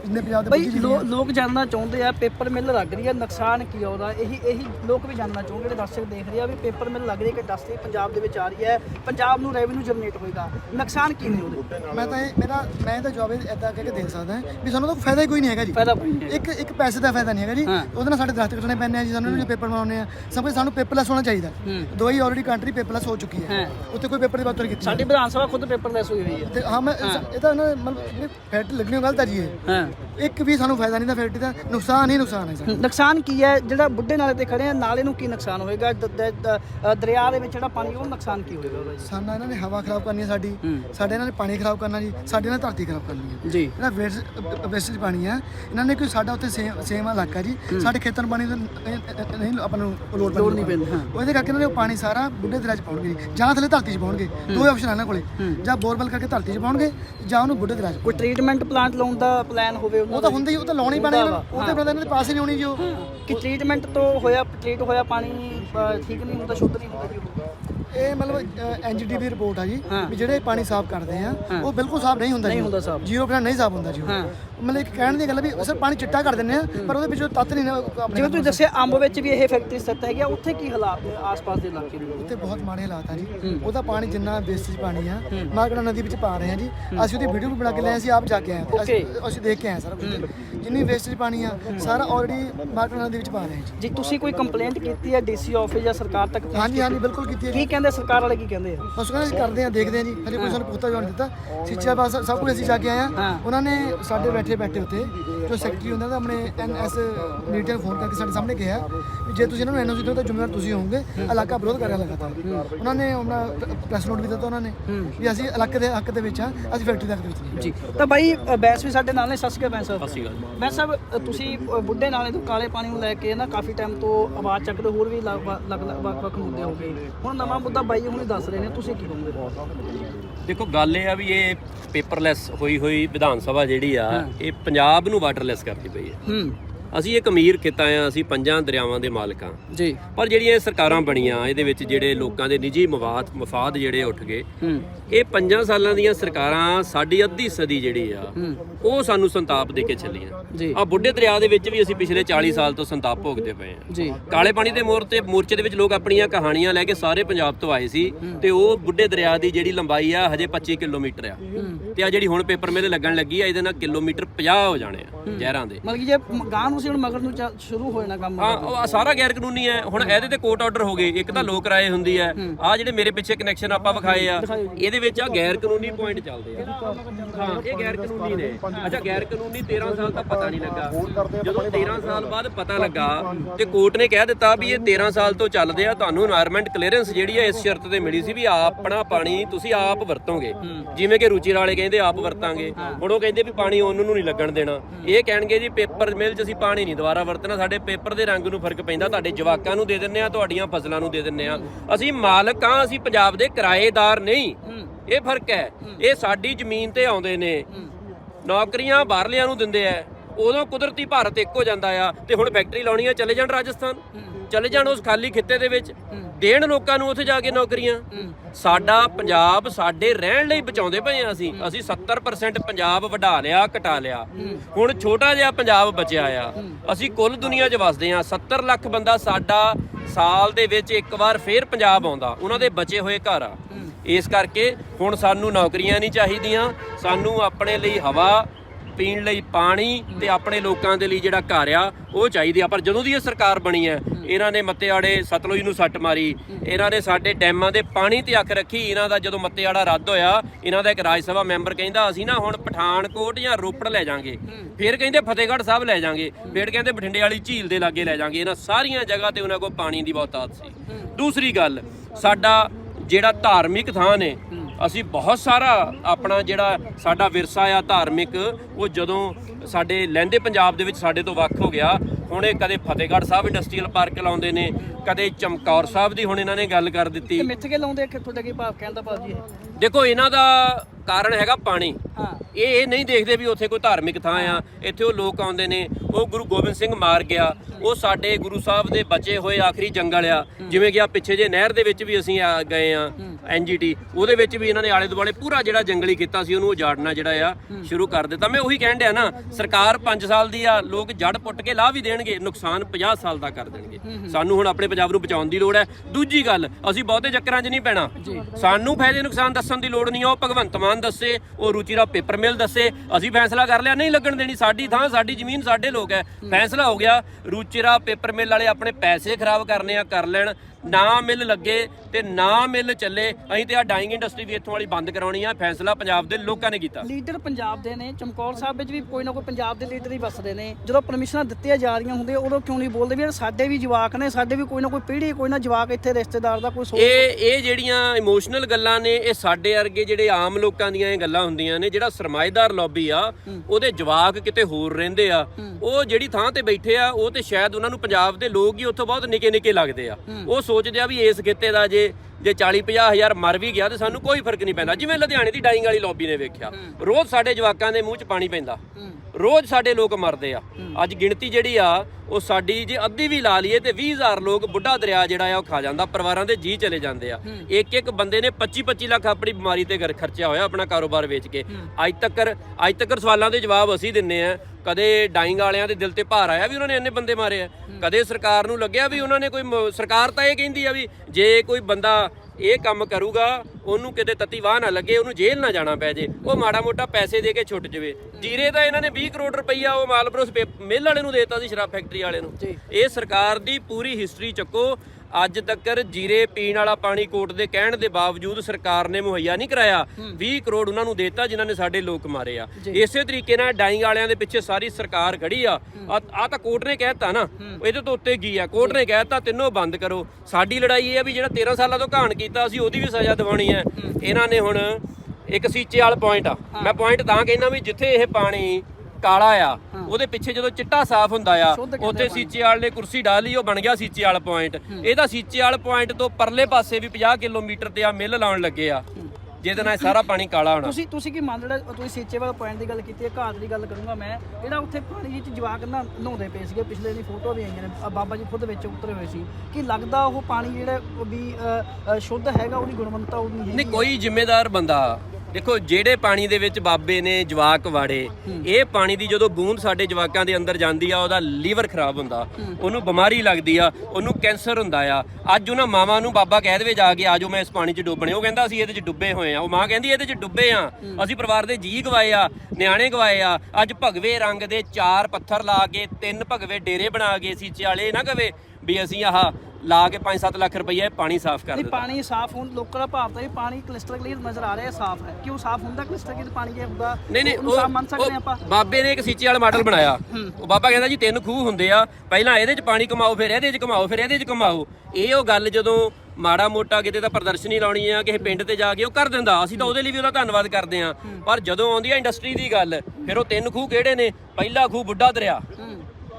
C: ਜਿੰਨੇ ਪੰਜਾਬ ਦੇ
B: ਬਈ ਲੋਕ ਜਾਣਨਾ ਚਾਹੁੰਦੇ ਆ ਪੇਪਰ ਮਿਲ ਲੱਗ ਰਹੀ ਹੈ ਨੁਕਸਾਨ ਕੀ ਆ ਉਹਦਾ? ਇਹੀ ਇਹੀ ਲੋਕ ਵੀ ਜਾਣਨਾ ਚਾਹੁੰਦੇ ਜਿਹੜੇ ਦਰਸ਼ਕ ਦੇਖ ਰਹੇ ਆ ਵੀ ਪੇਪਰ ਮਿਲ ਲੱਗ ਰਹੀ ਕਿ ਇੰਡਸਟਰੀ ਪੰਜਾਬ ਦੇ ਵਿੱਚ ਆ ਰਹੀ ਹੈ। ਪੰਜਾਬ ਨੂੰ ਰੈਵਨਿਊ ਜਨਰੇਟ ਹੋਏਗਾ। ਨੁਕਸਾਨ ਕੀ ਨੇ ਉਹਦੇ?
C: ਮੈਂ ਤਾਂ ਇਹ ਮੇਰਾ ਮੈਂ ਤਾਂ ਜਵਾਬ ਇਦਾਂ ਕਹਿ ਕੇ ਦੇ ਸਕਦਾ ਵੀ ਸਾਨੂੰ ਤਾਂ ਫਾਇਦਾ ਹੀ ਕੋਈ ਨਹੀਂ ਹੈਗਾ ਜੀ।
B: ਫਾਇਦਾ ਕੋਈ ਨਹੀਂ
C: ਇੱਕ ਇੱਕ ਪੈਸੇ ਦਾ ਫਾਇਦਾ ਨਹੀਂ ਹੈਗਾ ਜੀ। ਉਹਦੇ ਨਾਲ ਸਾਡੇ ਦਰਖਤ ਕੱਟਣੇ ਪੈਂਦੇ ਆ ਜੀ ਸਾਨੂੰ ਜਿਹੜੇ ਪੇਪਰ ਬਣਾਉਣੇ ਆ। ਸਭ ਕੁਝ ਸਾਨੂੰ ਪੇਪਰਲੈਸ ਹੋਣਾ ਚਾਹੀਦਾ। ਦਵਾਈ ਆਲਰੇਡੀ ਕੰਟਰੀ ਪੇਪਰਲੈਸ ਹੋ ਚੁੱਕੀ ਹੈ।
B: ਹਾਂ।
C: ਉੱਥੇ ਕੋਈ ਪੇਪਰ ਦੀ ਬਾਤ ਨਹੀਂ ਕੀਤੀ।
B: ਸਾਡੀ ਵਿਧਾਨ ਸਭਾ ਖੁਦ ਪੇਪਰਲੈਸ ਹੋਈ ਹੋਈ ਹੈ।
C: ਤੇ ਹਾਂ ਮੈਂ ਇਹ ਤਾਂ ਨਾ ਮਤਲਬ ਫੈਕਟ ਲੱਗਣੀ ਗਲਤ ਹੈ ਜੀ ਇਹ
B: ਹਾਂ।
C: ਇੱਕ ਵੀ ਸਾਨੂੰ ਫਾਇਦਾ ਨਹੀਂ ਦਾ ਫੈਕਟਰੀ ਦਾ ਨੁਕਸਾਨ ਹੀ ਨੁਕਸਾਨ ਹੈ ਸਾਨੂੰ
B: ਨੁਕਸਾਨ ਕੀ ਹੈ? ਜਿਹੜਾ ਬੁੱਢੇ ਨਾਲੇ ਤੇ ਖੜੇ ਆ ਨਾਲੇ ਨੂੰ ਕੀ ਨੁਕਸਾਨ ਹੋਏਗਾ? ਦ- ਦ- ਦ- ਅ, ਦਰਿਆ ਦੇ ਵਿੱਚ ਜਿਹੜਾ ਪਾਣੀ ਉਹ ਨੁਕਸਾਨ ਕੀ ਹੋਏਗਾ ਉਹਦਾ ਜੀ?
C: ਸਾਡਾ ਇਹਨਾਂ ਨੇ ਹਵਾ ਖਰਾਬ ਕਰਨੀ ਹੈ ਸਾਡੀ। ਸਾਡੇ ਇਹਨਾਂ ਨੇ ਪਾਣੀ ਖਰਾਬ ਕਰਨਾ ਜੀ ਸਾਡੇ ਨਾਲ ਧਰਤੀ ਖਰਾਬ ਕਰਨੀ ਹੈ।
B: ਜੀ।
C: ਜਿਹੜਾ ਵੇਸਟ ਵੇਸਟੇਜ ਪਾਣੀ ਹੈ। ਇਹਨਾਂ ਨੇ ਕੋਈ ਸਾਡਾ ਉੱਥੇ ਸੇਮ ਸੇਮ ਇਲਾਕਾ ਜੀ। ਸਾਡੇ ਖੇਤਾਂ ਨੂੰ ਪਾਣੀ ਦਾ ਨਹੀਂ- ਨਹੀਂ ਆਪਾਂ ਨੂੰ ਲੋੜ
B: ਲੋੜ ਨਹੀਂ ਪੈਂਦੀ, ਹਾਂ।
C: ਉਹਦੇ ਕਰਕੇ ਇਹਨਾਂ ਨੇ ਉਹ ਪਾਣੀ ਸਾਰਾ ਬੁੱਢੇ ਦਰਿਆ 'ਚ ਪਾਉਣਗੇ ਜੀ। ਜਾਂ ਥੱਲੇ ਧਰਤੀ 'ਚ ਪਾਉਣਗੇ। ਦੋ ਆਪਸ਼ਨ ਇਹਨਾਂ ਕੋਲੇ। ਜਾਂ ਬੋਰਵੈਲ ਕਰਕੇ ਧਰਤੀ 'ਚ ਪਾਉਣਗੇ ਜਾਂ ਉਹਨੂੰ ਬੁੱਢੇ ਦਰਿਆ 'ਚ
B: ਕੋਈ ਟ੍ਰੀਟਮੈਂਟ ਪਲਾਂਟ ਲਾਉਣ ਦਾ ਪਲਾਨ ਹੋਵੇ
C: ਉਹ ਤਾਂ ਹੁੰਦਾ ਹੀ ਉਹ ਤਾਂ ਲਾਉਣੀ ਪੈਣੀ
B: ਹੁੰਦਾ ਵਾ,
C: ਉਹਦੇ ਬੰਦੇ ਇਹਨਾਂ ਦੇ ਪਾਸ ਹੀ ਨਹੀਂ ਆਉਣੀ ਜੀ ਉਹ
B: ਕਿ ਟ੍ਰੀਟਮੈਂਟ ਤੋਂ ਹੋਇਆ ਟ੍ਰੀਟ ਹੋਇਆ ਪਾਣੀ ਅ, ਠੀਕ ਨਹੀਂ ਹੁੰਦਾ ਸ਼ੁੱਧ ਨਹੀਂ ਹੁੰਦਾ ਜੀ ਉਹ
C: ਇਹ ਮਤਲਬ ਐਨਜੀਟੀ ਦੀ ਰਿਪੋਰਟ ਆ ਜੀ
B: ਹਾਂ।
C: ਵੀ ਜਿਹੜੇ ਪਾਣੀ ਸਾਫ਼ ਕਰਦੇ ਆ ਉਹ ਬਿਲਕੁਲ ਸਾਫ਼ ਨਹੀਂ ਹੁੰਦਾ
B: ਨਹੀਂ ਹੁੰਦਾ ਸਾਫ਼।
C: 0% ਨਹੀਂ ਸਾਫ਼ ਹੁੰਦਾ ਜੀ ਉਹ।
B: ਹਾਂ।
C: ਮਤਲਬ ਇੱਕ ਕਹਿਣ ਦੀ ਗੱਲ ਆ ਵੀ ਸਰ ਪਾਣੀ ਚਿੱਟਾ ਕਰ ਦਿੰਦੇ ਆ ਪਰ ਉਹਦੇ ਵਿੱਚੋਂ ਤੱਤ ਨਹੀਂ ਨਾ ਆਪਣੇ
B: ਜਿਵੇਂ ਤੁਸੀਂ ਦੱਸਿਆ ਅੰਬ ਵਿੱਚ ਵੀ ਇਹ ਫੈਕਟਰੀ ਸਥਿਤ ਹੈਗੀ ਆ। ਉੱਥੇ ਕੀ ਹਾਲਾਤ ਨੇ ਆਸ-ਪਾਸ ਦੇ ਇਲਾਕੇ ਦੇ
C: ਉੱਥੇ ਬਹੁਤ ਮਾੜੇ ਹਾਲਾਤ ਆ ਜੀ। ਉਹਦਾ ਪਾਣੀ ਜਿੰਨਾ ਵੇਸਟੇਜ ਪਾਣੀ ਆ ਮਾਰਕੜਾ ਨਦੀ ਵਿੱਚ ਪਾ ਰਹੇ ਆ ਜੀ। ਅਸੀਂ ਉਹਦੀ ਵੀਡੀਓ ਵੀ ਬਣਾ ਕੇ ਲਿਆਏ ਅਸੀਂ ਆਪ ਜਾ ਕੇ ਆਏ। ਅਸੀਂ ਅਸੀਂ ਦੇਖ ਕੇ ਆਏ ਸਾਰਾ ਕੁਝ। ਜਿੰਨੀ ਵੇਸਟੇਜ ਪਾਣੀ ਆ ਸਾਰਾ ਆਲਰੇਡੀ ਮਾਰਕੜਾ ਨਦੀ ਵਿੱਚ ਪਾ ਰਹੇ ਆ ਜੀ।
B: ਤੁਸੀਂ ਕੋਈ ਕੰਪਲੇਂਟ ਕੀਤੀ ਹੈ ਡੀਸੀ ਆਫਿਸ ਜਾਂ ਸਰਕਾਰ ਤੱਕ
C: ਹਾਂਜੀ ਹਾਂਜੀ ਬਿਲਕੁਲ ਕੀਤੀ ਹੈ
B: ਕੀ ਕਹਿੰਦੇ ਸਰਕਾਰ ਵਾਲੇ ਕੀ ਕਹਿੰਦੇ ਆ?
C: ਬਸ ਕਹਿੰਦੇ ਕਰਦੇ ਆ ਦੇਖਦੇ ਆ ਜੀ। ਹਜੇ ਕੋਈ ਸਾਨੂੰ ਜਵਾਬ ਨਹੀਂ ਦਿੱਤਾ। ਸਿੱਚਾ ਬਸ ਸਭ ਕੁਝ ਅਸੀਂ ਜਾ ਕੇ ਆਏ ਆ। ਉਹਨਾਂ ਨੇ ਸਾਡੇ ਬੈਠੇ ਬੈਠੇ ਉੱਤੇ ਜੋ ਸੈਕਟਰੀ ਹੁੰਦਾ ਤਾਂ ਆਪਣੇ ਐਨਐਸ ਮੀਡੀਆ ਫੋਨ ਕਰਕੇ ਸਾਡੇ ਸਾਹਮਣੇ ਕਿਹਾ ਵੀ ਜੇ ਤੁਸੀਂ ਇਹਨਾਂ ਨੂੰ ਐਨਓਸੀ ਦਿਓ ਤਾਂ ਜ਼ਿੰਮੇਵਾਰ ਤੁਸੀਂ ਹੋਵੋਗੇ ਇਲਾਕਾ ਵਿਰੋਧ ਕਰ ਰਿਹਾ ਲਗਾਤਾਰ। ਉਹਨਾਂ ਨੇ ਆਪਣਾ ਪ੍ਰੈਸ ਨੋਟ ਵੀ ਦਿੱਤਾ ਉਹਨਾਂ ਨੇ ਵੀ ਅਸੀਂ ਇਲਾਕੇ ਦੇ ਹੱਕ ਦੇ ਵਿੱਚ ਆ ਅਸੀਂ ਫੈਕਟਰੀ ਦੇ ਹੱਕ ਦੇ ਵਿੱਚ ਨਹੀਂ।
B: ਜੀ ਤਾਂ ਬਾਈ ਬੈਂਸ ਵੀ ਸਾਡੇ ਨਾਲ ਨੇ ਸਤਿ ਸ਼੍ਰੀ ਅਕਾਲ ਬੈਂਸ ਸਾਹਿਬ ਬੈਂਸ ਤੁਸੀਂ ਬੁੱਢੇ ਨਾਲੇ ਤੋਂ ਕਾਲੇ ਪਾਣੀ ਨੂੰ ਲੈ ਕੇ ਨਾ ਕਾਫੀ ਟਾਈਮ ਤੋਂ ਆਵਾਜ਼ ਚੱਕਦੇ ਹੋਰ ਵੀ ਲਗ- ਲਗ- ਲਗ- ਵੱਖ-ਵੱਖ ਮੁੱਦੇ ਹੋ ਗਏ। ਹੁਣ ਨਵਾਂ ਮੁੱਦਾ ਬਾਈ ਹੁਣੇ ਦੱਸ ਰਹੇ ਨੇ ਤੁਸੀਂ ਕੀ ਕਹੋਗੇ?
A: ਦੇਖੋ ਗੱਲ ਇਹ ਆ ਵੀ ਇਹ ਪੇਪਰਲੈਸ ਹੋਈ ਹੋਈ ਵਿਧਾਨ ਸਭਾ ਜਿਹੜੀ ਆ ਇਹ ਪੰਜਾਬ ਨੂੰ ਵਾਟਰਲੈਸ ਕਰਦੀ ਪਈ ਹੈ।
B: ਹੂੰ।
A: ਅਸੀਂ ਇੱਕ ਅਮੀਰ ਖਿੱਤਾ ਆ ਅਸੀਂ ਪੰਜਾਂ ਦਰਿਆਵਾਂ ਦੇ ਮਾਲਕਾਂ
B: ਜੀ।
A: ਪਰ ਜਿਹੜੀਆਂ ਇਹ ਸਰਕਾਰਾਂ ਬਣੀਆਂ ਇਹਦੇ ਵਿੱਚ ਜਿਹੜੇ ਲੋਕਾਂ ਦੇ ਨਿੱਜੀ ਮਵਾਦ ਮਫਾਦ ਜਿਹੜੇ ਉੱਠ ਗਏ
B: ਹੂੰ।
A: ਇਹ ਪੰਜਾਂ ਸਾਲਾਂ ਦੀਆਂ ਸਰਕਾਰਾਂ ਸਾਡੀ ਅੱਧੀ ਸਦੀ ਜਿਹੜੀ ਆ ਉਹ ਸਾਨੂੰ ਸੰਤਾਪ ਦੇ ਕੇ ਚੱਲੀਆਂ। ਆ ਬੁੱਢੇ ਦਰਿਆ ਦੇ ਵਿੱਚ ਵੀ ਅਸੀਂ ਪਿਛਲੇ 40 ਸਾਲ ਤੋਂ ਸੰਤਾਪ ਭੋਗਦੇ ਪਏ ਆ। ਕਾਲੇ ਪਾਣੀ ਦੇ ਮੋਰ ਤੇ ਮੋਰਚੇ ਦੇ ਵਿੱਚ ਲੋਕ ਆਪਣੀਆਂ ਕਹਾਣੀਆਂ ਲੈ ਕੇ ਸਾਰੇ ਪੰਜਾਬ ਤੋਂ ਆਏ ਸੀ ਤੇ ਉਹ ਬੁੱਢੇ ਦਰਿਆ ਦੀ ਜਿਹੜੀ ਲੰਬਾਈ ਆ ਹਜੇ 25 ਕਿਲੋਮੀਟਰ ਆ। ਤੇ ਆ ਜਿਹੜੀ ਹੁਣ ਪੇਪਰ ਮੇਲੇ ਲੱਗਣ ਲੱਗੀ ਆ ਇਹਦੇ ਨਾਲ ਕਿਲੋਮੀਟਰ 50 ਹੋ ਜਾਣੇ ਆ ਜ਼ਹਿਰਾਂ ਦੇ।
B: ਮਤਲਬ ਕਿ ਜੇ ਗਾਂ ਨੂੰ ਸੀ ਹੁਣ ਮਗਰ ਨੂੰ ਸ਼ੁਰੂ ਹੋ ਜਾਣਾ ਕੰਮ
A: ਹਾਂ ਉਹ ਸਾਰਾ ਗੈਰ ਕਾਨੂੰਨੀ ਹੈ ਹੁਣ ਇਹਦੇ ਤੇ ਕੋਰਟ ਆਰਡਰ ਹੋ ਗਏ। ਇੱਕ ਤਾਂ ਲੋਕ ਰਾਏ ਹੁੰਦੀ ਹੈ। ਆ ਜਿਹੜੇ ਮੇਰੇ ਪਿੱਛੇ ਕਨੈਕਸ਼ਨ ਆਪਾਂ ਵਿਖਾਏ ਆ ਇਹਦੇ ਇਹਦੇ ਵਿੱਚ ਆ ਗੈਰ ਕਾਨੂੰਨੀ ਪੁਆਇੰਟ ਚੱਲਦੇ ਆ। ਹਾਂ, ਇਹ ਗੈਰ ਕਾਨੂੰਨੀ ਨੇ। ਅੱਛਾ ਗੈਰ ਕਾਨੂੰਨੀ 13 ਸਾਲ ਤਾਂ ਪਤਾ ਨਹੀਂ ਲੱਗਾ। ਜਦੋਂ 13 ਸਾਲ ਬਾਅਦ ਪਤਾ ਲੱਗਾ ਤੇ ਕੋਰਟ ਨੇ ਕਹਿ ਦਿੱਤਾ ਵੀ ਇਹ 13 ਸਾਲ ਤੋਂ ਚੱਲਦੇ ਆ, ਤੁਹਾਨੂੰ এনवायरमेंट ਕਲੀਅਰੈਂਸ ਜਿਹੜੀ ਹੈ ਇਸ ਸ਼ਰਤ ਤੇ ਮਿਲੀ ਸੀ ਵੀ ਆਪਣਾ ਪਾਣੀ ਤੁਸੀਂ ਆਪ ਵਰਤੋਗੇ। ਜਿਵੇਂ ਕਿ ਰੂਚੀ ਵਾਲੇ ਕਹਿੰਦੇ ਆਪ ਵਰਤਾਂਗੇ। ਹੁਣ ਉਹ ਕਹਿੰਦੇ ਵੀ ਪਾਣੀ ਉਹਨਾਂ ਨੂੰ ਨਹੀਂ ਲੱਗਣ ਦੇਣਾ। ਇਹ ਕਹਿਣਗੇ ਜੀ ਪੇਪਰ ਮਿਲ 'ਚ ਅਸੀਂ ਪਾਣੀ ਨਹੀਂ ਦੁਬਾਰਾ ਵਰਤਣਾ। ਸਾਡੇ ਪੇਪਰ ਦੇ ਰੰਗ ਨੂੰ ਫ਼ਰਕ ਪੈਂਦਾ, ਤੁਹਾਡੇ ਜਵਾਕਾਂ ਨੂੰ ਦੇ ਦਿੰਨੇ ਆ, ਤੁਹਾਡੀਆਂ ਫਸਲਾਂ ਨੂੰ ਦੇ ਦਿੰਨੇ ਆ। ਅਸੀਂ ਮਾਲਕ ਆ ਅਸੀਂ ਪੰਜਾਬ ਦੇ ਕਿਰਾਏਦਾਰ ਨਹੀਂ। ਇਹ ਫ਼ਰਕ ਹੈ। ਇਹ ਸਾਡੀ ਜ਼ਮੀਨ ਤੇ ਆਉਂਦੇ ਨੇ। ਨੌਕਰੀਆਂ ਬਾਹਰਲਿਆਂ ਨੂੰ ਦਿੰਦੇ ਆ। ਉਦੋਂ ਕੁਦਰਤੀ ਭਾਰਤ ਇੱਕ ਹੋ ਜਾਂਦਾ ਆ ਤੇ ਹੁਣ ਫੈਕਟਰੀ ਲਾਉਣੀ ਆ ਚਲੇ ਜਾਣ ਰਾਜਸਥਾਨ। ਚਲੇ ਜਾਣ ਉਸ ਖਾਲੀ ਖਿੱਤੇ ਦੇ ਵਿੱਚ। ਦੇਣ ਲੋਕਾਂ ਨੂੰ ਉੱਥੇ ਜਾ ਕੇ ਨੌਕਰੀਆਂ। ਸਾਡਾ ਪੰਜਾਬ ਸਾਡੇ ਰਹਿਣ ਲਈ ਬਚਾਉਂਦੇ ਪਏ ਆ ਅਸੀਂ। ਅਸੀਂ 70% ਪੰਜਾਬ ਵਢਾ ਲਿਆ ਘਟਾ ਲਿਆ। ਹੁਣ ਛੋਟਾ ਜਿਹਾ ਪੰਜਾਬ ਬਚਿਆ ਆ। ਅਸੀਂ ਕੁੱਲ ਦੁਨੀਆ 'ਚ ਵਸਦੇ ਆ। 70 ਲੱਖ ਬੰਦਾ ਸਾਡਾ ਸਾਲ ਦੇ ਵਿੱਚ ਇੱਕ ਵਾਰ ਫੇਰ ਪੰਜਾਬ ਆਉਂਦਾ। ਉਹਨਾਂ ਦੇ ਬਚੇ ਹੋਏ ਘਰ ਆ। ਇਸ ਕਰਕੇ ਹੁਣ ਸਾਨੂੰ ਨੌਕਰੀਆਂ ਨਹੀਂ ਚਾਹੀਦੀਆਂ। ਸਾਨੂੰ ਆਪਣੇ ਲਈ ਹਵਾ ਪੀਣ ਲਈ ਪਾਣੀ ਤੇ ਆਪਣੇ ਲੋਕਾਂ ਦੇ ਲਈ ਜਿਹੜਾ ਘਰ ਆ ਉਹ ਚਾਹੀਦੀ ਆ। ਪਰ ਜਦੋਂ ਦੀ ਇਹ ਸਰਕਾਰ ਬਣੀ ਹੈ ਇਹਨਾਂ ਨੇ ਮੱਤੇਆੜੇ ਸਤਲੁਜ ਨੂੰ ਸੱਟ ਮਾਰੀ। ਇਹਨਾਂ ਨੇ ਸਾਡੇ ਡੈਮਾਂ ਦੇ ਪਾਣੀ ਤੇ ਅੱਖ ਰੱਖੀ। ਇਹਨਾਂ ਦਾ ਜਦੋਂ ਮੱਤੇਆੜਾ ਰੱਦ ਹੋਇਆ, ਇਹਨਾਂ ਦਾ ਇੱਕ ਰਾਜ ਸਭਾ ਮੈਂਬਰ ਕਹਿੰਦਾ, ਅਸੀਂ ਨਾ ਹੁਣ ਪਠਾਨਕੋਟ ਜਾਂ ਰੋਪੜ ਲੈ ਜਾਾਂਗੇ। ਫਿਰ ਕਹਿੰਦੇ ਫਤਿਹਗੜ੍ਹ ਸਾਹਿਬ ਲੈ ਜਾਾਂਗੇ। ਫਿਰ ਕਹਿੰਦੇ ਬਠਿੰਡੇ ਵਾਲੀ ਝੀਲ ਦੇ ਲਾਗੇ ਲੈ ਜਾਾਂਗੇ। ਇਹਨਾਂ ਸਾਰੀਆਂ ਜਗ੍ਹਾ ਤੇ ਉਹਨਾਂ ਕੋਲ ਪਾਣੀ ਦੀ ਬਹੁਤਾਤ ਸੀ। ਦੂਸਰੀ ਗੱਲ, ਸਾਡਾ ਜਿਹੜਾ ਧਾਰਮਿਕ ਥਾਂ ਨੇ, ਅਸੀਂ ਬਹੁਤ ਸਾਰਾ ਆਪਣਾ ਜਿਹੜਾ ਸਾਡਾ ਵਿਰਸਾ ਆ ਧਾਰਮਿਕ, ਉਹ ਜਦੋਂ ਸਾਡੇ ਲਹਿੰਦੇ ਪੰਜਾਬ ਦੇ ਵਿੱਚ ਸਾਡੇ ਤੋਂ ਵੱਖ ਹੋ ਗਿਆ ਹੁਣ ਇਹ ਕਦੇ ਫਤਿਹਗੜ੍ਹ ਸਾਹਿਬ ਇੰਡਸਟਰੀਅਲ ਪਾਰਕ ਲਾਉਂਦੇ ਨੇ, ਕਦੇ ਚਮਕੌਰ ਸਾਹਿਬ ਦੀ ਹੁਣ ਇਹਨਾਂ ਨੇ ਗੱਲ ਕਰ ਦਿੱਤੀ।
B: ਮਿੱਥ ਕੇ ਲਾਉਂਦੇ ਕਿ ਤੁਹਾਡਾ ਕੀ ਭਾਵ ਕਹਿਣ ਭਾਵ ਜੀ ਹੈ
A: ਦੇਖੋ ਇਹਨਾਂ ਦਾ ਕਾਰਨ ਹੈਗਾ ਪਾਣੀ।
B: ਹਾਂ।
A: ਇਹ ਇਹ ਨਹੀਂ ਦੇਖਦੇ ਵੀ ਉੱਥੇ ਕੋਈ ਧਾਰਮਿਕ ਥਾਂ ਆ ਇੱਥੇ ਉਹ ਲੋਕ ਆਉਂਦੇ ਨੇ ਉਹ ਗੁਰੂ ਗੋਬਿੰਦ ਸਿੰਘ ਮਾਰ ਗਿਆ ਉਹ ਸਾਡੇ ਗੁਰੂ ਸਾਹਿਬ ਦੇ ਬਚੇ ਹੋਏ ਆਖਰੀ ਜੰਗਲ ਆ। ਜਿਵੇਂ ਕਿ ਆ ਪਿੱਛੇ ਜੇ ਨਹਿਰ ਦੇ ਵਿੱਚ ਵੀ ਅਸੀਂ ਆ ਗਏ ਆ ਐਨਜੀਟੀ ਉਹਦੇ ਵਿੱਚ ਵੀ ਇਹਨਾਂ ਨੇ ਆਲੇ ਦੁਆਲੇ ਪੂਰਾ ਜਿਹੜਾ ਜੰਗਲੀ ਕੀਤਾ ਸੀ ਉਹਨੂੰ ਉਜਾੜਨਾ ਜਿਹੜਾ ਆ ਸ਼ੁਰੂ ਕਰ ਦਿੱਤਾ। ਮੈਂ ਉਹੀ ਕਹਿਣ ਡਿਆ ਨਾ ਸਰਕਾਰ 5 ਸਾਲ ਦੀ ਆ ਲੋਕ ਜੜ ਪੁੱਟ ਕੇ ਲਾਹ ਵੀ ਦੇਣਗੇ ਨੁਕਸਾਨ 50 ਸਾਲ ਦਾ ਕਰ ਦੇਣਗੇ। ਸਾਨੂੰ ਹੁਣ ਆਪਣੇ ਪੰਜਾਬ ਨੂੰ ਬਚਾਉਣ ਦੀ ਲੋੜ ਹੈ। ਦੂਜੀ ਗੱਲ ਅਸੀਂ ਬਹੁਤੇ ਚੱਕਰਾਂ 'ਚ ਨਹੀਂ ਪੈਣਾ। ਸਾਨੂੰ ਫਾਇਦੇ ਨੁਕਸਾਨ ਦੱਸਣ ਦੀ ਲੋੜ ਨਹੀਂ, ਉਹ ਭਗਵੰਤ ਮਾਨ ਦੱਸੇ, ਉਹ ਰੁਚੀਰਾ ਪੇਪਰ ਮਿਲ ਦੱਸੇ, ਅਸੀਂ ਫੈਸਲਾ ਕਰ ਲਿਆ, ਨਹੀਂ ਲੱਗਣ ਦੇਣੀ, ਸਾਡੀ ਥਾਂ, ਸਾਡੀ ਜ਼ਮੀਨ, ਸਾਡੇ ਲੋਕ ਹੈ। ਫੈਸਲਾ ਹੋ ਗਿਆ ਰੂਚੀਰਾ ਪੇਪਰ ਮਿਲ ਵਾਲੇ ਆਪਣੇ ਪੈਸੇ ਖਰਾਬ ਕਰਨੇ ਆ, ਕਰ ਲੈਣ ਨਾ ਮਿਲ ਲੱਗੇ ਤੇ ਨਾ ਮਿਲ ਚੱਲੇ ਅਸੀਂ ਤੇ ਆ ਡਾਈਂਗ ਇੰਡਸਟਰੀ ਵੀ ਇੱਥੋਂ ਵਾਲੀ ਬੰਦ ਕਰਾਉਣੀ ਆ ਫੈਸਲਾ ਪੰਜਾਬ ਦੇ ਲੋਕਾਂ ਨੇ ਕੀਤਾ।
B: ਲੀਡਰ ਪੰਜਾਬ ਦੇ ਨੇ ਚਮਕੌਰ ਸਾਹਿਬ ਵਿੱਚ ਵੀ ਕੋਈ ਨਾ ਕੋਈ ਪੰਜਾਬ ਦੇ ਲੀਡਰ ਹੀ ਵੱਸਦੇ ਨੇ। ਜਦੋਂ ਪਰਮਿਸ਼ਨਾਂ ਦਿੱਤੀਆਂ ਜਾ ਰਹੀਆਂ ਹੁੰਦੀਆਂ ਉਦੋਂ ਕਿਉਂ ਨਹੀਂ ਬੋਲਦੇ ਵੀ ਸਾਡੇ ਵੀ ਜਵਾਕ ਨੇ ਸਾਡੇ ਵੀ ਕੋਈ ਨਾ ਕੋਈ ਪੀੜ੍ਹੀ ਕੋਈ ਨਾ ਜਵਾਕ ਇੱਥੇ ਰਿਸ਼ਤੇਦਾਰ ਦਾ ਕੋਈ ਸੋਚ
A: ਇਹ ਇਹ ਜਿਹੜੀਆਂ ਇਮੋਸ਼ਨਲ ਗੱਲਾਂ ਨੇ ਇਹ ਸਾਡੇ ਵਰਗੇ ਜਿਹੜੇ ਆਮ ਲੋਕਾਂ ਦੀਆਂ ਇਹ ਗੱਲਾਂ ਹੁੰਦੀਆਂ ਨੇ ਜਿਹੜਾ ਸਰਮਾਏਦਾਰ ਲੌਬੀ ਆ ਉਹਦੇ ਜਵਾਕ ਕਿਤੇ ਹੋਰ ਰਹਿੰਦੇ ਆ। ਉਹ ਜਿਹੜੀ ਥਾਂ ਤੇ ਬੈਠੇ ਆ ਉਹ ਤੇ ਸ਼ਾਇਦ ਉਹਨਾਂ ਨੂੰ ਪੰਜਾਬ ਦੇ ਲੋਕ ਹੀ ਉੱਥੋਂ ਬਹੁਤ ਨਿੱਕੇ ਨਿੱਕੇ ਲੱਗਦੇ ਆ। ਉਹ ਸੋਚਦੇ ਆ ਵੀ ਇਸ ਖਿੱਤੇ ਦਾ ਜੇ ਜੇ 40 50 ਹਜ਼ਾਰ ਮਰ ਵੀ ਗਿਆ ਤੇ ਸਾਨੂੰ ਕੋਈ ਫ਼ਰਕ ਨਹੀਂ ਪੈਂਦਾ। ਜਿਵੇਂ ਲੁਧਿਆਣੇ ਦੀ ਡਾਈਂਗ ਵਾਲੀ ਲੌਬੀ ਨੇ ਵੇਖਿਆ ਰੋਜ਼ ਸਾਡੇ ਜਵਾਕਾਂ ਦੇ ਮੂੰਹ 'ਚ ਪਾਣੀ ਪੈਂਦਾ। ਰੋਜ਼ ਸਾਡੇ ਲੋਕ ਮਰਦੇ ਆ। ਅੱਜ ਗਿਣਤੀ ਜਿਹੜੀ ਆ ਉਹ ਸਾਡੀ ਜੇ ਅੱਧੀ ਵੀ ਲਾ ਲਈਏ ਤੇ 20000 ਲੋਕ ਬੁੱਢਾ ਦਰਿਆ ਜਿਹੜਾ ਆ ਉਹ ਖਾ ਜਾਂਦਾ ਪਰਿਵਾਰਾਂ ਦੇ ਜੀ ਚਲੇ ਜਾਂਦੇ ਆ। ਇੱਕ ਇੱਕ ਬੰਦੇ ਨੇ 25 25 ਲੱਖ ਆਪਣੀ ਬਿਮਾਰੀ ਤੇ ਖਰ- ਖਰਚਿਆ ਹੋਇਆ ਆਪਣਾ ਕਾਰੋਬਾਰ ਵੇਚ ਕੇ। ਅੱਜ ਤੱਕ ਅੱਜ ਤੱਕ ਸਵਾਲਾਂ ਦੇ ਜਵਾਬ ਅਸੀਂ ਦਿੰਨੇ ਆ। ਕਦੇ ਡਾਈਂਗ ਵਾਲਿਆਂ ਦੇ ਦਿਲ ਤੇ ਭਾਰ ਆਇਆ ਵੀ ਉਹਨਾਂ ਨੇ ਇੰਨੇ ਬੰਦੇ ਮਾਰੇ ਆ? ਕਦੇ ਸਰਕਾਰ ਨੂੰ ਲੱਗਿਆ ਵੀ ਉਹਨਾਂ ਨੇ ਕੋਈ ਸਰਕਾਰ ਤਾਂ ਇਹ ਕਹਿੰਦੀ ਆ ਵੀ ਜੇ ਕੋਈ ਬੰਦਾ ਇਹ ਕੰਮ ਕਰੂਗਾ ਉਹਨੂੰ ਕਿਤੇ ਤਤੀ ਵਾਹ ਨਾ ਲੱਗੇ ਉਹਨੂੰ ਜੇਲ੍ਹ ਨਾ ਜਾਣਾ ਪੈ ਜੇ। ਉਹ ਮਾੜਾ ਮੋਟਾ ਪੈਸੇ ਦੇ ਕੇ ਛੁੱਟ ਜਵੇ। ਜੀਰੇ ਦਾ ਇਹਨਾਂ ਨੇ 20 ਕਰੋੜ ਰੁਪਈਆ ਉਹ ਮਾਲਬਰੋਸ ਮਿਲ ਵਾਲੇ ਨੂੰ ਦੇਤਾ ਸੀ ਸ਼ਰਾਬ ਫੈਕਟਰੀ ਵਾਲੇ ਨੂੰ। ਇਹ ਸਰਕਾਰ ਦੀ ਪੂਰੀ ਹਿਸਟਰੀ ਚੱਕੋ ਅੱਜ ਤੱਕ ਜੀਰੇ ਪੀਣ ਵਾਲਾ ਪਾਣੀ ਕੋਰਟ ਦੇ ਕਹਿਣ ਦੇ ਬਾਵਜੂਦ ਸਰਕਾਰ ਨੇ ਮੁਹੱਈਆ ਨਹੀਂ ਕਰਾਇਆ। 20 ਕਰੋੜ ਉਹਨਾਂ ਨੂੰ ਦੇਤਾ ਜਿਨ੍ਹਾਂ ਨੇ ਸਾਡੇ ਲੋਕ ਮਾਰੇ ਆ। ਇਸੇ ਤਰੀਕੇ ਨਾਲ ਡਾਈਂਗ ਵਾਲਿਆਂ ਦੇ ਪਿੱਛੇ ਸਾਰੀ ਸਰਕਾਰ ਖੜੀ ਆ। ਆ ਤਾਂ ਕੋਰਟ ਨੇ ਕਹਿਤਾ ਨਾ। ਇਹਦੇ ਤੋਂ ਉੱਤੇ ਕੀ ਆ? ਕੋਰਟ ਨੇ ਕਹਿਤਾ ਤਿੰਨੋਂ ਬੰਦ ਕਰੋ। ਸਾਡੀ ਲੜਾਈ ਇਹ ਆ ਵੀ ਜਿਹੜਾ 13 ਸਾਲਾਂ ਤੋਂ ਘਾਣ ਕੀਤਾ ਸੀ ਉਹਦੀ ਵੀ ਸਜ਼ਾ ਦਿਵਾਉਣੀ ਹੈ। ਇਹਨਾਂ ਨੇ ਹੁਣ ਇੱਕ ਸੀਚੇ ਵਾਲਾ ਪੁਆਇੰਟ ਆ। ਮੈਂ ਪੁਆਇੰਟ ਤਾਂ ਕਹਿੰਦਾ ਵੀ ਜਿੱਥੇ ਇਹ ਪਾਣੀ ਕਾਲਾ ਆ ਉਹਦੇ ਪਿੱਛੇ ਜਦੋਂ ਚਿੱਟਾ ਸਾਫ਼ ਹੁੰਦਾ ਆ ਉੱਥੇ ਸੀਚੇ ਵਾਲ ਨੇ ਕੁਰਸੀ ਡਾਲੀ ਉਹ ਬਣ ਗਿਆ ਸੀਚੇ ਵਾਲ ਪੁਆਇੰਟ ਇਹਦਾ ਸੀਚੇ ਵਾਲ ਪੁਆਇੰਟ ਤੋਂ ਪਰਲੇ ਪਾਸੇ ਵੀ 50 ਕਿਲੋਮੀਟਰ ਤੇ ਆ ਮਿੱਲ ਲਾਉਣ ਲੱਗੇ ਆ। ਜਿਹਦੇ ਨਾਲ ਸਾਰਾ ਪਾਣੀ ਕਾਲਾ ਹੋਣਾ।
B: ਤੁਸੀਂ ਤੁਸੀਂ ਕੀ ਮੰਨ ਜਿਹੜਾ ਤੁਸੀਂ ਸੀਚੇ ਵਾਲਾ ਪੁਆਇੰਟ ਦੀ ਗੱਲ ਕੀਤੀ ਹੈ ਘਾਟ ਦੀ ਗੱਲ ਕਰੂੰਗਾ ਮੈਂ। ਜਿਹੜਾ ਉੱਥੇ ਪਾਣੀ ਵਿੱਚ ਜਵਾਕ ਨਾ ਨਹਾਉਂਦੇ ਪਏ ਸੀਗੇ ਪਿਛਲੇ ਦੀ ਫੋਟੋ ਵੀ ਆਈਆਂ ਨੇ ਬਾਬਾ ਜੀ ਖੁਦ ਵਿੱਚ ਉਤਰੇ ਹੋਏ ਸੀ। ਕਿ ਲੱਗਦਾ ਉਹ ਪਾਣੀ ਜਿਹੜਾ ਵੀ ਸ਼ੁੱਧ ਹੈਗਾ ਉਹਦੀ ਗੁਣਵੰਤਾ ਉਹ ਨਹੀਂ
A: ਨਹੀਂ ਕੋਈ ਜ਼ਿੰਮੇਦਾਰ ਬੰਦਾ ਦੇਖੋ ਜਿਹੜੇ ਪਾਣੀ ਦੇ ਵਿੱਚ ਬਾਬੇ ਨੇ ਜਵਾਕ ਵਾੜੇ ਇਹ ਪਾਣੀ ਦੀ ਜਦੋਂ ਬੂੰਦ ਸਾਡੇ ਜਵਾਕਾਂ ਦੇ ਅੰਦਰ ਜਾਂਦੀ ਆ ਉਹਦਾ ਲੀਵਰ ਖਰਾਬ ਹੁੰਦਾ। ਉਹਨੂੰ ਬਿਮਾਰੀ ਲੱਗਦੀ ਆ ਉਹਨੂੰ ਕੈਂਸਰ ਹੁੰਦਾ ਆ। ਅੱਜ ਉਹਨਾਂ ਮਾਵਾਂ ਨੂੰ ਬਾਬਾ ਕਹਿ ਦੇਵੇ ਜਾ ਕੇ ਆਜੋ ਮੈਂ ਇਸ ਪਾਣੀ 'ਚ ਡੁੱਬਣੇ ਉਹ ਕਹਿੰਦਾ ਅਸੀਂ ਇਹਦੇ 'ਚ ਡੁੱਬੇ ਹੋਏ ਆ। ਉਹ ਮਾਂ ਕਹਿੰਦੀ ਇਹਦੇ 'ਚ ਡੁੱਬੇ ਆ। ਅਸੀਂ ਪਰਿਵਾਰ ਦੇ ਜੀ ਗਵਾਏ ਆ ਨਿਆਣੇ ਗਵਾਏ ਆ। ਅੱਜ ਭਗਵੇ ਰੰਗ ਦੇ ਚਾਰ ਪੱਥਰ ਲਾ ਕੇ ਤਿੰਨ ਭਗਵੇ ਡੇਰੇ ਬਣਾ ਕੇ ਸੀਚੇ ਵਾਲੇ ਨਾ ਕਵੇ। ਵੀ ਅਸੀਂ ਆਹ ਲਾ ਕੇ 5-7 ਲੱਖ ਰੁਪਈਆ ਪਾਣੀ ਸਾਫ਼ ਕਰ
B: ਨਹੀਂ
A: ਦਿੱਤਾ।
B: ਪਾਣੀ ਸਾਫ਼ ਹੋਣ ਲੋਕਾਂ ਦਾ ਭਾਵ ਤਾਂ ਇਹ ਪਾਣੀ ਕਲਿਸਟਰ ਕਲੀਅਰ ਨਜ਼ਰ ਆ ਰਿਹਾ ਸਾਫ਼ ਹੈ। ਕਿਉਂ ਸਾਫ਼ ਹੁੰਦਾ ਕਲਿਸਟਰ ਕਲੀਅਰ ਪਾਣੀ ਜੇ ਹੁੰਦਾ
A: ਨਹੀਂ ਨਹੀਂ
B: ਉਹਨੂੰ ਸਾਫ਼ ਮੰਨ ਸਕਦੇ ਹਾਂ ਆਪਾਂ?
A: ਬਾਬੇ ਨੇ ਇੱਕ ਸੀਚੇ ਵਾਲਾ ਮਾਡਲ ਬਣਾਇਆ। ਉਹ ਬਾਬਾ ਕਹਿੰਦਾ ਜੀ ਤਿੰਨ ਖੂਹ ਹੁੰਦੇ ਆ। ਪਹਿਲਾਂ ਇਹਦੇ 'ਚ ਪਾਣੀ ਕਮਾਓ ਫਿਰ ਇਹਦੇ 'ਚ ਕਮਾਓ ਫਿਰ ਇਹਦੇ 'ਚ ਕਮਾਓ ਇਹ ਉਹ ਗੱਲ ਜਦੋਂ ਮਾੜਾ ਮੋਟਾ ਕਿਤੇ ਤਾਂ ਪ੍ਰਦਰਸ਼ਨੀ ਲਾਉਣੀ ਆ ਕਿਸੇ ਪਿੰਡ ਤੇ ਜਾ ਕੇ ਉਹ ਕਰ ਦਿੰਦਾ। ਅਸੀਂ ਤਾਂ ਉਹਦੇ ਲਈ ਵੀ ਉਹਦਾ ਧੰਨਵਾਦ ਕਰਦੇ ਆ। ਪਰ ਜਦੋਂ ਆਉਂਦੀ ਆ ਇੰਡਸਟਰੀ ਦੀ ਗੱਲ ਫਿਰ ਉਹ ਤਿੰਨ ਖੂਹ ਕਿਹੜੇ ਨੇ? ਪਹਿਲਾ ਖੂਹ ਬੁੱਢਾ ਦਰਿਆ।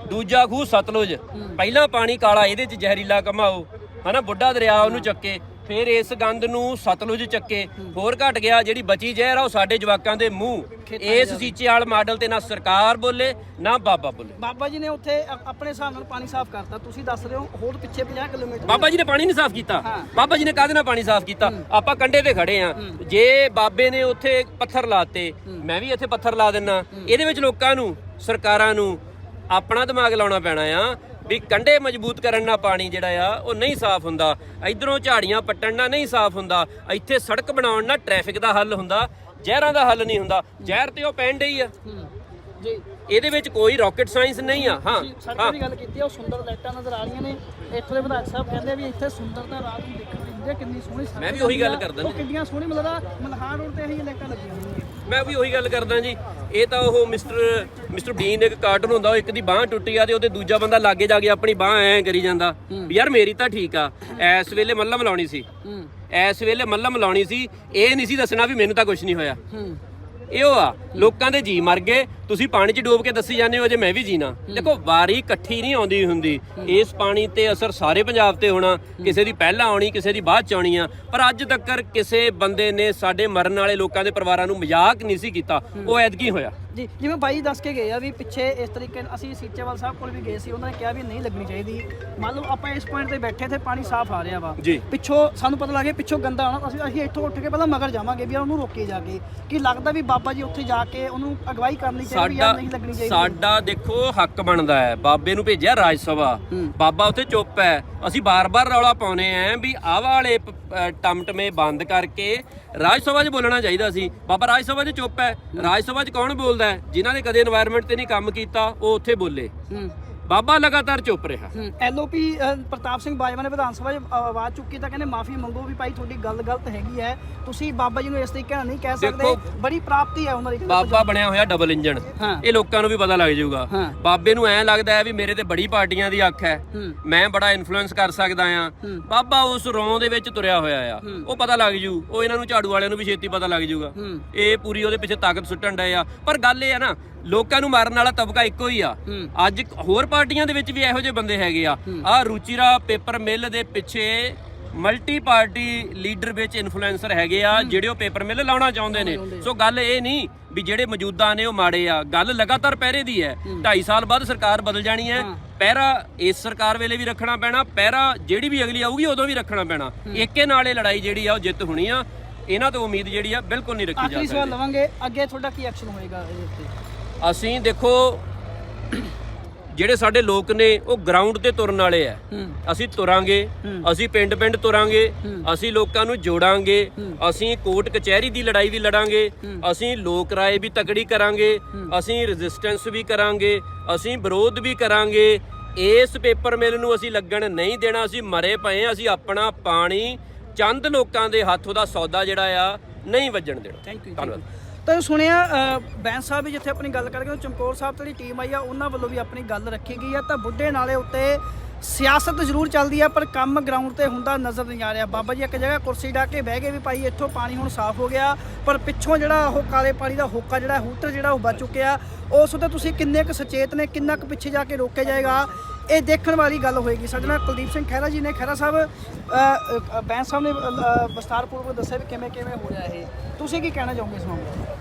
A: ਦੂਜਾ ਖੂਹ ਸਤਲੁਜ। ਪਹਿਲਾਂ ਪਾਣੀ ਕਾਲਾ ਇਹਦੇ 'ਚ ਜ਼ਹਿਰੀਲਾ ਕਮਾਓ ਹਨਾ ਬੁੱਢਾ ਦਰਿਆ ਉਹਨੂੰ ਚੱਕੇ। ਫਿਰ ਇਸ ਗੰਦ ਨੂੰ ਸਤਲੁਜ ਚੱਕੇ। ਹੋਰ ਘਟ ਗਿਆ ਜਿਹੜੀ ਬਚੀ ਜ਼ਹਿਰ ਆ ਉਹ ਸਾਡੇ ਜਵਾਕਾਂ ਦੇ ਮੂੰਹ। ਇਸ ਸੀਚੇ ਵਾਲ ਮਾਡਲ ਤੇ ਨਾ ਸਰਕਾਰ ਬੋਲੇ ਨਾ ਬਾਬਾ ਬੋਲੇ।
B: ਬਾਬਾ ਜੀ ਨੇ ਉੱਥੇ ਆਪਣੇ ਹਿਸਾਬ ਨਾਲ ਪਾਣੀ ਸਾਫ਼ ਕਰਤਾ। ਤੁਸੀਂ ਦੱਸ ਰਹੇ ਹੋ ਹੋਰ ਪਿੱਛੇ 50 ਕਿਲੋਮੀਟਰ
A: ਬਾਬਾ ਜੀ ਨੇ ਪਾਣੀ ਨਹੀਂ ਸਾਫ਼ ਕੀਤਾ। ਬਾਬਾ ਜੀ ਨੇ ਕਾਹਦੇ ਨਾਲ ਪਾਣੀ ਸਾਫ਼ ਕੀਤਾ? ਆਪਾਂ ਕੰਡੇ ਤੇ ਖੜੇ ਆ ਜੇ ਬਾਬੇ ਨੇ ਉੱਥੇ ਪੱਥਰ ਲਾਤੇ ਮੈਂ ਵੀ ਇੱਥੇ ਪੱਥਰ ਲਾ ਦਿੰਨਾ। ਇਹਦੇ ਵਿੱਚ ਲੋਕਾਂ ਨੂੰ ਸਰਕਾਰਾਂ ਨੂੰ ਆਪਣਾ ਦਿਮਾਗ ਲਾਉਣਾ ਪੈਣਾ ਆ ਵੀ ਕੰਡੇ ਮਜ਼ਬੂਤ ਕਰਨ ਨਾਲ ਪਾਣੀ ਜਿਹੜਾ ਆ ਉਹ ਨਹੀਂ ਸਾਫ਼ ਹੁੰਦਾ। ਇਧਰੋਂ ਝਾੜੀਆਂ ਪੱਟਣ ਨਾਲ ਨਹੀਂ ਸਾਫ਼ ਹੁੰਦਾ। ਇੱਥੇ ਸੜਕ ਬਣਾਉਣ ਨਾਲ ਟ੍ਰੈਫਿਕ ਦਾ ਹੱਲ ਹੁੰਦਾ। ਜ਼ਹਿਰਾਂ ਦਾ ਹੱਲ ਨਹੀਂ ਹੁੰਦਾ। ਜ਼ਹਿਰ ਤੇ ਉਹ ਪੈਣ ਡਈ ਆ।
B: ਜੀ।
A: ਇਹਦੇ ਵਿੱਚ ਕੋਈ ਰਾਕਟ ਸਾਇੰਸ ਨਹੀਂ ਆ। ਹਾਂ
B: ਸੜਕਾਂ ਦੀ ਗੱਲ ਕੀਤੀ ਆ ਉਹ ਸੁੰਦਰ ਲਾਈਟਾਂ ਨਜ਼ਰ ਆ ਰਹੀਆਂ ਨੇ। ਇੱਥੋਂ ਦੇ ਵਿਧਾਇਕ ਸਾਹਿਬ ਕਹਿੰਦੇ ਵੀ ਇੱਥੇ ਸੁੰਦਰਤਾ ਰਾਤ ਨੂੰ ਦੇਖਣ ਕਿੰਨੀ ਸੋਹਣੀ ਸੜਕ
A: ਮੈਂ ਵੀ ਉਹੀ ਗੱਲ ਕਰਦਾ
B: ਉਹ ਕਿੰਨੀਆਂ ਸੋਹਣੀ ਮਤਲਬ ਮਲਹਾਰ ਰੋਡ ਤੇ ਇਹੀ ਲਾਈਟਾਂ ਲੱਗੀਆਂ ਹੋਈਆਂ
A: ਮੈਂ ਵੀ ਉਹੀ ਗੱਲ ਕਰਦਾ ਜੀ। ਇਹ ਤਾਂ ਉਹ ਮਿਸਟਰ ਮਿਸਟਰ ਬੀਨ ਇੱਕ ਕਾਰਟੂਨ ਹੁੰਦਾ ਉਹ ਇੱਕ ਦੀ ਬਾਹ ਟੁੱਟੀ ਆ ਤੇ ਉਹਦੇ ਦੂਜਾ ਬੰਦਾ ਲਾਗੇ ਜਾ ਕੇ ਆਪਣੀ ਬਾਹ ਐ ਕਰੀ ਜਾਂਦਾ। ਵੀ ਯਾਰ ਮੇਰੀ ਤਾਂ ਠੀਕ ਆ। ਐਸ ਵੇਲੇ ਮੱਲਮ ਲਾਉਣੀ ਸੀ। ਐਸ ਵੇਲੇ ਮੱਲਮ ਲਾਉਣੀ ਸੀ। ਇਹ ਨਹੀਂ ਸੀ ਦੱਸਣਾ ਵੀ ਮੈਨੂੰ ਤਾਂ ਕੁਝ ਨਹੀਂ ਹੋਇਆ। ਇਹ ਉਹ ਆ ਲੋਕਾਂ ਦੇ ਜੀ ਮਰ ਗਏ ਤੁਸੀਂ ਪਾਣੀ 'ਚ ਡੋਬ ਕੇ ਦੱਸੀ ਜਾਂਦੇ ਹੋ ਜੇ ਮੈਂ ਵੀ ਜੀਣਾ। ਦੇਖੋ ਵਾਰੀ ਇਕੱਠੀ ਨਹੀਂ ਆਉਂਦੀ ਹੁੰਦੀ। ਇਸ ਪਾਣੀ ਤੇ ਅਸਰ ਸਾਰੇ ਪੰਜਾਬ ਤੇ ਹੋਣਾ ਕਿਸੇ ਦੀ ਪਹਿਲਾਂ ਆਉਣੀ ਕਿਸੇ ਦੀ ਬਾਅਦ ਚ ਆਉਣੀ ਆ। ਪਰ ਅੱਜ ਤੱਕ ਕਿਸੇ ਬੰਦੇ ਨੇ ਸਾਡੇ ਮਰਨ ਵਾਲੇ ਲੋਕਾਂ ਦੇ ਪਰਿਵਾਰਾਂ ਨੂੰ ਮਜ਼ਾਕ ਨਹੀਂ ਸੀ ਕੀਤਾ। ਉਹ ਐਦਕੀ ਹੋਇਆ।
B: ਜੀ ਜਿਵੇਂ ਬਾਈ ਦੱਸ ਕੇ ਗਏ ਆ ਵੀ ਪਿੱਛੇ ਇਸ ਤਰੀਕੇ ਨਾਲ ਅਸੀਂ ਸੀਚੇਵਾਲ ਸਾਹਿਬ ਕੋਲ ਵੀ ਗਏ ਸੀ ਉਹਨਾਂ ਨੇ ਕਿਹਾ ਵੀ ਨਹੀਂ ਲੱਗਣੀ ਚਾਹੀਦੀ। ਮੰਨ ਲਓ ਆਪਾਂ ਇਸ ਪੁਆਇੰਟ ਤੇ ਬੈਠੇ ਤੇ ਪਾਣੀ ਸਾਫ਼ ਆ ਰਿਹਾ ਵਾ। ਪਿੱਛੋਂ ਸਾਨੂੰ ਪਤਾ ਲੱਗ ਪਿੱਛੋਂ ਗੰਦਾ ਆਉਣਾ ਅਸੀਂ ਅਸੀਂ ਇੱਥੋਂ ਉੱਠ ਕੇ ਪਹਿਲਾਂ ਮਗਰ ਜਾਵਾਂਗੇ ਵੀ ਉਹਨੂੰ ਰੋਕੇ ਜਾ ਕੇ। ਕੀ ਲੱਗਦਾ ਵੀ ਬਾਬਾ ਜੀ ਉੱਥੇ ਜਾ ਕੇ ਉਹਨੂੰ ਅਗਵਾਈ ਕਰਨੀ ਚਾਹੀਦੀ ਯਾਰ ਨਹੀਂ ਲੱਗਣੀ ਚਾਹੀਦੀ।
A: ਸਾਡਾ ਦੇਖੋ ਹੱਕ ਬਣਦਾ ਹੈ। ਬਾਬੇ ਨੂੰ ਭੇਜਿਆ ਰਾਜ ਸਭਾ। ਬਾਬਾ ਉੱਥੇ ਚੁੱਪ ਹੈ। ਅਸੀਂ ਬਾਰ-ਬਾਰ ਰੌਲਾ ਪਾਉਨੇ ਆਂ ਵੀ ਆਹ ਵਾਲੇ ਟਮਟਮੇ ਬੰਦ ਕਰਕੇ ਰਾਜ ਸਭਾ 'ਚ ਬੋਲਣਾ ਚਾਹੀਦਾ ਸੀ। ਬਾਬਾ ਰਾਜ ਸਭਾ 'ਚ ਚੁੱਪ ਹੈ। ਰਾਜ ਸਭਾ 'ਚ ਕੌਣ ਬੋਲਦਾ ਹੈ ਜਿਨ੍ਹਾਂ ਨੇ ਕਦੇ এনवायरमेंट ਤੇ ਨਹੀਂ ਕੰਮ ਕੀਤਾ ਉਹ ਉੱਥੇ ਬੋਲੇ। ਬਾਬਾ ਲਗਾਤਾਰ ਚੁੱਪ ਰਿਹਾ।
B: ਐਲਓਪੀ ਪ੍ਰਤਾਪ ਸਿੰਘ ਬਾਜਵਾ ਨੇ ਵਿਧਾਨ ਸਭਾ 'ਚ ਆਵਾਜ਼ ਚੁੱਕੀ ਤਾਂ ਕਹਿੰਦੇ ਮਾਫੀ ਮੰਗੋ ਵੀ ਭਾਈ ਤੁਹਾਡੀ ਗੱਲ ਗਲਤ ਹੈਗੀ ਹੈ। ਤੁਸੀਂ ਬਾਬਾ ਜੀ ਨੂੰ ਇਸ ਤਰੀਕੇ ਨਾਲ ਨਹੀਂ ਕਹਿ ਸਕਦੇ। ਬੜੀ ਪ੍ਰਾਪਤੀ ਹੈ ਉਹਨਾਂ ਦੀ।
A: ਬਾਬਾ ਬਣਿਆ ਹੋਇਆ ਡਬਲ ਇੰਜਨ। ਇਹ ਲੋਕਾਂ ਨੂੰ ਵੀ ਪਤਾ ਲੱਗ ਜਾਊਗਾ। ਬਾਬੇ ਨੂੰ ਐਂ ਲੱਗਦਾ ਹੈ ਵੀ ਮੇਰੇ ਤੇ ਬੜੀ ਪਾਰਟੀਆਂ ਦੀ ਅੱਖ ਹੈ। ਮੈਂ ਬੜਾ ਇਨਫਲੂਐਂਸ ਕਰ ਸਕਦਾ ਆ ਬਾਬਾ ਉਸ ਰੌਂ ਦੇ ਵਿੱਚ ਤੁਰਿਆ ਹੋਇਆ ਆ। ਉਹ ਪਤਾ ਲੱਗ ਜੂ। ਉਹ ਇਹਨਾਂ ਨੂੰ ਝਾੜੂ ਵਾਲਿਆਂ ਨੂੰ ਵੀ ਛੇਤੀ ਪਤਾ ਲੱਗ ਜਾਊਗਾ
B: ਹੂੰ।
A: ਇਹ ਪੂਰੀ ਉਹਦੇ ਪਿੱਛੇ ਤਾਕਤ ਸੁੱਟਣ ਡਏ ਆ। ਪਰ ਗੱਲ ਇਹ ਆ ਨਾ ਲੋਕਾਂ ਨੂੰ ਮਾਰਨ ਵਾਲਾ ਤਬਕਾ ਇੱਕੋ ਹੀ ਆ। ਅੱਜ ਹੋਰ ਪਾਰਟੀਆਂ ਦੇ ਵਿੱਚ ਵੀ ਇਹੋ ਜਿਹੇ ਬੰਦੇ ਹੈਗੇ ਆ। ਆ ਰੂਚੀਰਾ ਪੇਪਰ ਮਿਲ ਦੇ ਪਿੱਛੇ ਮਲਟੀ ਪਾਰਟੀ ਲੀਡਰ ਵਿੱਚ ਇਨਫਲੂਐਂਸਰ ਹੈਗੇ ਆ ਜਿਹੜੇ ਉਹ ਪੇਪਰ ਮਿਲ ਲਾਉਣਾ ਚਾਹੁੰਦੇ ਨੇ। ਸੋ ਗੱਲ ਇਹ ਨਹੀਂ ਵੀ ਜਿਹੜੇ ਮੌਜੂਦਾ ਨੇ ਉਹ ਮਾੜੇ ਆ। ਗੱਲ ਲਗਾਤਾਰ ਪਹਿਰੇ ਦੀ ਹੈ। 2.5 ਸਾਲ ਬਾਅਦ ਸਰਕਾਰ ਬਦਲ ਜਾਣੀ ਹੈ। ਪਹਿਰਾ ਇਸ ਸਰਕਾਰ ਵੇਲੇ ਵੀ ਰੱਖਣਾ ਪੈਣਾ। ਪਹਿਰਾ ਜਿਹੜੀ ਵੀ ਅਗਲੀ ਆਊਗੀ ਉਦੋਂ ਵੀ ਰੱਖਣਾ ਪੈਣਾ। ਏਕੇ ਨਾਲ ਇਹ ਲੜਾਈ ਜਿਹੜੀ ਆ ਉਹ ਜਿੱਤ ਹੋਣੀ ਆ। ਇਹਨਾਂ ਤੋਂ ਉਮੀਦ ਜਿਹੜੀ ਆ ਬਿਲਕੁਲ ਨਹੀਂ ਰੱਖੀ ਜਾ
B: ਆਖਰੀ ਸਵਾਲ
A: ਸਕਦੀ।
B: ਲਵਾਂਗੇ। ਅੱਗੇ ਤੁਹਾਡਾ ਕੀ ਐਕਸ਼ਨ ਹੋਏਗਾ ਇਹਦੇ ਉੱਤੇ?
A: ਅਸੀਂ ਦੇਖੋ ਜਿਹੜੇ ਸਾਡੇ ਲੋਕ ਨੇ ਉਹ ਗਰਾਊਂਡ ਤੇ ਤੁਰਨ ਵਾਲੇ ਆ। ਅਸੀਂ ਤੁਰਾਂਗੇ ਅਸੀਂ ਪਿੰਡ-ਪਿੰਡ ਤੁਰਾਂਗੇ ਅਸੀਂ ਲੋਕਾਂ ਨੂੰ ਜੋੜਾਂਗੇ ਅਸੀਂ ਕੋਰਟ ਕਚਹਿਰੀ ਦੀ ਲੜਾਈ ਵੀ ਲੜਾਂਗੇ ਅਸੀਂ ਲੋਕ ਰਾਏ ਵੀ ਤਕੜੀ ਕਰਾਂਗੇ ਅਸੀਂ ਰੈਜ਼ਿਸਟੈਂਸ ਵੀ ਕਰਾਂਗੇ ਅਸੀਂ ਵਿਰੋਧ ਵੀ ਕਰਾਂਗੇ। ਇਸ ਪੇਪਰ ਮਿਲ ਨੂੰ ਅਸੀਂ ਲੱਗਣ ਨਹੀਂ ਦੇਣਾ ਅਸੀਂ ਮਰੇ ਪਏ ਅਸੀਂ ਆਪਣਾ ਪਾਣੀ ਚੰਦ ਲੋਕਾਂ ਦੇ ਹੱਥ ਉਹਦਾ ਸੌਦਾ ਜਿਹੜਾ ਆ ਨਹੀਂ ਵੱਜਣ ਦੇਣਾ।
B: ਥੈਂਕ ਯੂ
A: ਧੰਨਵਾਦ।
B: ਤਾਂ ਸੁਣਿਆ ਬੈਂਸ ਸਾਹਿਬ ਵੀ ਜਿੱਥੇ ਆਪਣੀ ਗੱਲ ਕਰਕੇ ਚਮਕੌਰ ਸਾਹਿਬ ਤੋਂ ਜਿਹੜੀ ਟੀਮ ਆਈ ਆ ਉਹਨਾਂ ਵੱਲੋਂ ਵੀ ਆਪਣੀ ਗੱਲ ਰੱਖੀ ਗਈ ਆ। ਤਾਂ ਬੁੱਢੇ ਨਾਲੇ ਉੱਤੇ ਸਿਆਸਤ ਜ਼ਰੂਰ ਚੱਲਦੀ ਆ ਪਰ ਕੰਮ ਗਰਾਊਂਡ ਤੇ ਹੁੰਦਾ ਨਜ਼ਰ ਨਹੀਂ ਆ ਰਿਹਾ। ਬਾਬਾ ਜੀ ਇੱਕ ਜਗ੍ਹਾ ਕੁਰਸੀ ਢਾ ਕੇ ਬਹਿ ਗਏ ਵੀ ਭਾਈ ਇੱਥੋਂ ਪਾਣੀ ਹੁਣ ਸਾਫ਼ ਹੋ ਗਿਆ ਪਰ ਪਿੱਛੋਂ ਜਿਹੜਾ ਉਹ ਕਾਲੇ ਪਾਣੀ ਦਾ ਹੋਕਾ ਜਿਹੜਾ ਹੂਟਰ ਜਿਹੜਾ ਉਹ ਬਚ ਚੁੱਕਿਆ। ਉਸ ਉੱਤੇ ਤੁਸੀਂ ਕਿੰਨੇ ਕੁ ਸੁਚੇਤ ਨੇ ਕਿੰਨਾ ਕੁ ਪਿੱਛੇ ਜਾ ਕੇ ਰੋਕਿਆ ਜਾਏਗਾ? ਇਹ ਦੇਖਣ ਵਾਲੀ ਗੱਲ ਹੋਏਗੀ। ਸਾਡੇ ਨਾਲ ਕੁਲਦੀਪ ਸਿੰਘ ਖਹਿਰਾ ਜੀ ਨੇ ਖਹਿਰਾ ਸਾਹਿਬ ਬੈਂਸ ਸਾਹਿਬ ਨੇ ਅ, ਵਿਸਤਾਰਪੂਰਵਕ ਦੱਸਿਆ ਵੀ ਕਿਵੇਂ ਕਿਵੇਂ ਹੋ ਰਿਹਾ ਇਹ। ਤੁਸੀਂ ਕੀ ਕਹਿਣਾ ਚਾਹੋਗੇ ਇਸ ਮਾਮਲੇ 'ਚ?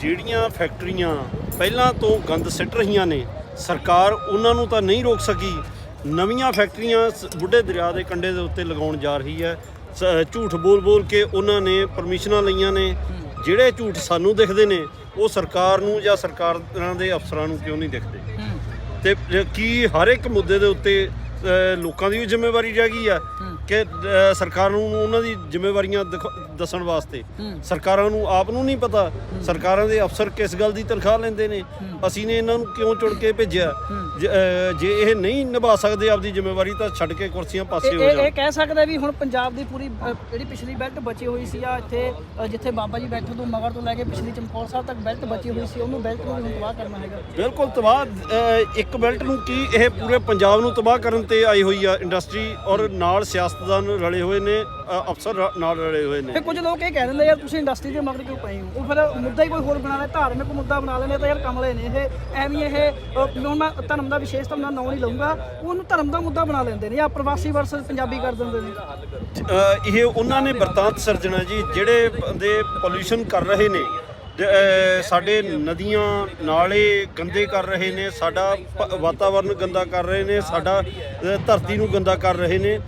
D: ਜਿਹੜੀਆਂ ਫੈਕਟਰੀਆਂ ਪਹਿਲਾਂ ਤੋਂ ਗੰਦ ਸਿੱਟ ਰਹੀਆਂ ਨੇ ਸਰਕਾਰ ਉਹਨਾਂ ਨੂੰ ਤਾਂ ਨਹੀਂ ਰੋਕ ਸਕੀ। ਨਵੀਆਂ ਫੈਕਟਰੀਆਂ ਬੁੱਢੇ ਦਰਿਆ ਦੇ ਕੰਢੇ ਦੇ ਉੱਤੇ ਲਗਾਉਣ ਜਾ ਰਹੀ ਹੈ। ਝੂਠ ਬੋਲ ਬੋਲ ਕੇ ਉਹਨਾਂ ਨੇ ਪਰਮਿਸ਼ਨਾਂ ਲਈਆਂ ਨੇ। ਜਿਹੜੇ ਝੂਠ ਸਾਨੂੰ ਦਿਖਦੇ ਨੇ ਉਹ ਸਰਕਾਰ ਨੂੰ ਜਾਂ ਸਰਕਾਰਾਂ ਦੇ ਅਫਸਰਾਂ ਨੂੰ ਕਿਉਂ ਨਹੀਂ ਦਿਖਦੇ? ਤੇ ਕੀ ਹਰ ਇੱਕ ਮੁੱਦੇ ਦੇ ਉੱਤੇ ਲੋਕਾਂ ਦੀ ਵੀ ਜ਼ਿੰਮੇਵਾਰੀ ਰਹਿ ਗਈ ਆ? ਕਿ ਸਰਕਾਰ ਨੂੰ ਉਹਨਾਂ ਦੀ ਜ਼ਿੰਮੇਵਾਰੀਆਂ ਦਿਖ- ਦੱਸਣ ਵਾਸਤੇ। ਸਰਕਾਰਾਂ ਨੂੰ ਆਪ ਨੂੰ ਨਹੀਂ ਪਤਾ। ਸਰਕਾਰਾਂ ਦੇ ਅਫਸਰ ਕਿਸ ਗੱਲ ਦੀ ਤਨਖਾਹ ਲੈਂਦੇ ਨੇ? ਅਸੀਂ ਨੇ ਇਹਨਾਂ ਨੂੰ ਕਿਉਂ ਚੁਣ ਕੇ ਭੇਜਿਆ? ਜ- ਇਹ ਨਹੀਂ ਨਿਭਾ ਸਕਦੇ ਆਪਦੀ ਜ਼ਿੰਮੇਵਾਰੀ ਤਾਂ ਛੱਡ ਕੇ ਕੁਰਸੀਆਂ ਪਾਸੇ ਹੋ
B: ਇਹ- ਇਹ
D: ਜਾਣ
B: ਕਹਿ ਸਕਦਾ ਵੀ ਹੁਣ ਪੰਜਾਬ ਦੀ ਪੂਰੀ ਜਿਹੜੀ ਪਿਛਲੀ ਬੈਲਟ ਬਚੀ ਹੋਈ ਸੀ ਆ ਇੱਥੇ ਜਿੱਥੇ ਬਾਬਾ ਜੀ ਬੈਠੇ ਤੋਂ ਮਗਰ ਤੋਂ ਲੈ ਕੇ ਪਿਛਲੀ ਚਮਕੌਰ ਸਾਹਿਬ ਤੱਕ ਬੈਲਟ ਬਚੀ ਹੋਈ ਸੀ ਉਹਨੂੰ ਬੈਲਟ ਨੂੰ ਤਬਾਹ ਕਰਨਾ ਹੈਗਾ।
D: ਬਿਲਕੁਲ ਤਬਾਹ ਇੱਕ ਬੈਲਟ ਨੂੰ ਕੀ ਇਹ ਪੂਰੇ ਪੰਜਾਬ ਨੂੰ ਤਬਾਹ ਕਰਨ ਤੇ ਆਈ ਹੋਈ ਆ? ਇੰਡਸਟਰੀ ਔਰ ਨਾਲ ਸਿਆਸਤਦਾਨ ਰਲੇ ਹੋਏ ਨੇ। ਅ, ਅਫਸਰ ਨਾਲ ਰਲੇ ਹੋਏ ਨੇ।
B: ਫਿਰ ਕੁਝ ਲੋਕ ਇਹ ਕਹਿ ਦਿੰਦੇ ਯਾਰ ਤੁਸੀਂ ਇੰਡਸਟਰੀ ਦੇ ਮਗਰ ਕਿਉਂ ਪਏ ਹੋ? ਉਹ ਫਿਰ ਮੁੱਦਾ ਹੀ ਕੋਈ ਹੋਰ ਬਣਾ ਲੈ ਧਾਰਮਿਕ ਮੁੱਦਾ ਬਣਾ ਲੈਂਦੇ ਤਾਂ ਯਾਰ ਕਮਲੇ ਨੇ ਇਹ। ਐਵੇਂ ਇਹ ਅ, ਹੁਣ ਮੈਂ ਧਰਮ ਦਾ ਵਿਸ਼ੇਸ਼ ਧਰਮ ਦਾ ਨਾਂ ਨਹੀਂ ਲਊਂਗਾ। ਉਹਨੂੰ ਧਰਮ ਦਾ ਮੁੱਦਾ ਬਣਾ ਲੈਂਦੇ ਨੇ ਜਾਂ ਪ੍ਰਵਾਸੀ ਵਰਸਸ ਪੰਜਾਬੀ ਕਰ ਦਿੰਦੇ ਨੇ।
D: ਅ, ਇਹ ਉਹਨਾਂ ਨੇ ਵਰਤਾਂਤ ਸਿਰਜਣਾ ਜੀ ਜਿਹੜੇ ਬੰਦੇ ਪੋਲੂਸ਼ਨ ਕਰ ਰਹੇ ਨੇ ਸਾਡੇ ਨਦੀਆਂ ਨਾਲੇ ਗੰਦੇ ਕਰ ਰਹੇ ਨੇ, ਸਾਡਾ ਵਾਤਾਵਰਨ ਗੰਦਾ ਕਰ ਰਹੇ ਨੇ, ਸਾਡਾ ਧਰਤੀ ਨੂੰ ਗੰਦਾ ਕਰ ਰਹੇ ਨੇ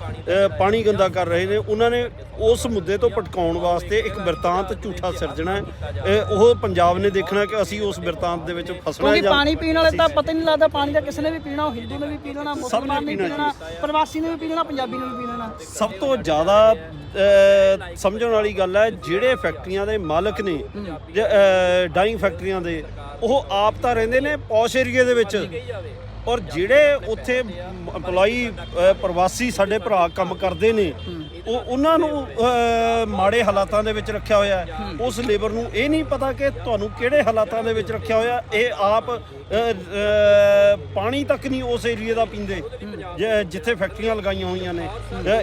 D: ਪਾਣੀ ਗੰਦਾ ਕਰ ਰਹੇ ਨੇ। ਉਹਨਾਂ ਨੇ ਉਸ ਮੁੱਦੇ ਤੋਂ ਭਟਕਾਉਣ ਵਾਸਤੇ ਇੱਕ ਵਰਤਾਂਤ ਝੂਠਾ ਸਿਰਜਣਾ ਹੈ। ਉਹ ਪੰਜਾਬ ਨੇ ਦੇਖਣਾ ਕਿ ਅਸੀਂ ਉਸ ਵਰਤਾਂਤ ਦੇ ਵਿੱਚ ਫਸਣਾ ਜਾਂ
B: ਪਾਣੀ ਪੀਣ ਵਾਲੇ ਤਾਂ ਪਤਾ ਨਹੀਂ ਲੱਗਦਾ ਪਾਣੀ ਦਾ ਕਿਸੇ ਨੇ ਵੀ ਪੀਣਾ ਉਹ ਹਿੰਦੂ ਨੇ ਵੀ ਪੀ ਲੈਣਾ ਮੁਸਲਮਾਨ ਨੇ ਵੀ
D: ਪੀਣਾ
B: ਪ੍ਰਵਾਸੀ ਨੇ ਵੀ ਪੀ ਲੈਣਾ ਪੰਜਾਬੀ ਨੇ ਵੀ ਪੀ ਲੈਣਾ।
D: ਸਭ ਤੋਂ ਜ਼ਿਆਦਾ ਸਮਝਣ ਵਾਲੀ ਗੱਲ ਹੈ ਜਿਹੜੇ ਫੈਕਟਰੀਆਂ ਦੇ ਮਾਲਕ ਨੇ ਡਾਈਂਗ ਫੈਕਟਰੀਆਂ ਦੇ ਉਹ ਆਪ ਤਾਂ ਰਹਿੰਦੇ ਨੇ ਪੌਸ਼ ਏਰੀਏ ਦੇ ਵਿੱਚ। ਔਰ ਜਿਹੜੇ ਉੱਥੇ EMPLOYEE ਪ੍ਰਵਾਸੀ ਸਾਡੇ ਭਰਾ ਕੰਮ ਕਰਦੇ ਨੇ ਉਹ ਉਹਨਾਂ ਨੂੰ ਮਾੜੇ ਹਾਲਾਤਾਂ ਦੇ ਵਿੱਚ ਰੱਖਿਆ ਹੋਇਆ ਹੈ। ਉਸ ਲੇਬਰ ਨੂੰ ਇਹ ਨਹੀਂ ਪਤਾ ਕਿ ਤੁਹਾਨੂੰ ਕਿਹੜੇ ਹਾਲਾਤਾਂ ਦੇ ਵਿੱਚ ਰੱਖਿਆ ਹੋਇਆ। ਇਹ ਆਪ ਪਾਣੀ ਤੱਕ ਨਹੀਂ ਉਸ ਏਰੀਏ ਦਾ ਪੀਂਦੇ। ਜ- ਜਿੱਥੇ ਫੈਕਟਰੀਆਂ ਲਗਾਈਆਂ ਹੋਈਆਂ ਨੇ।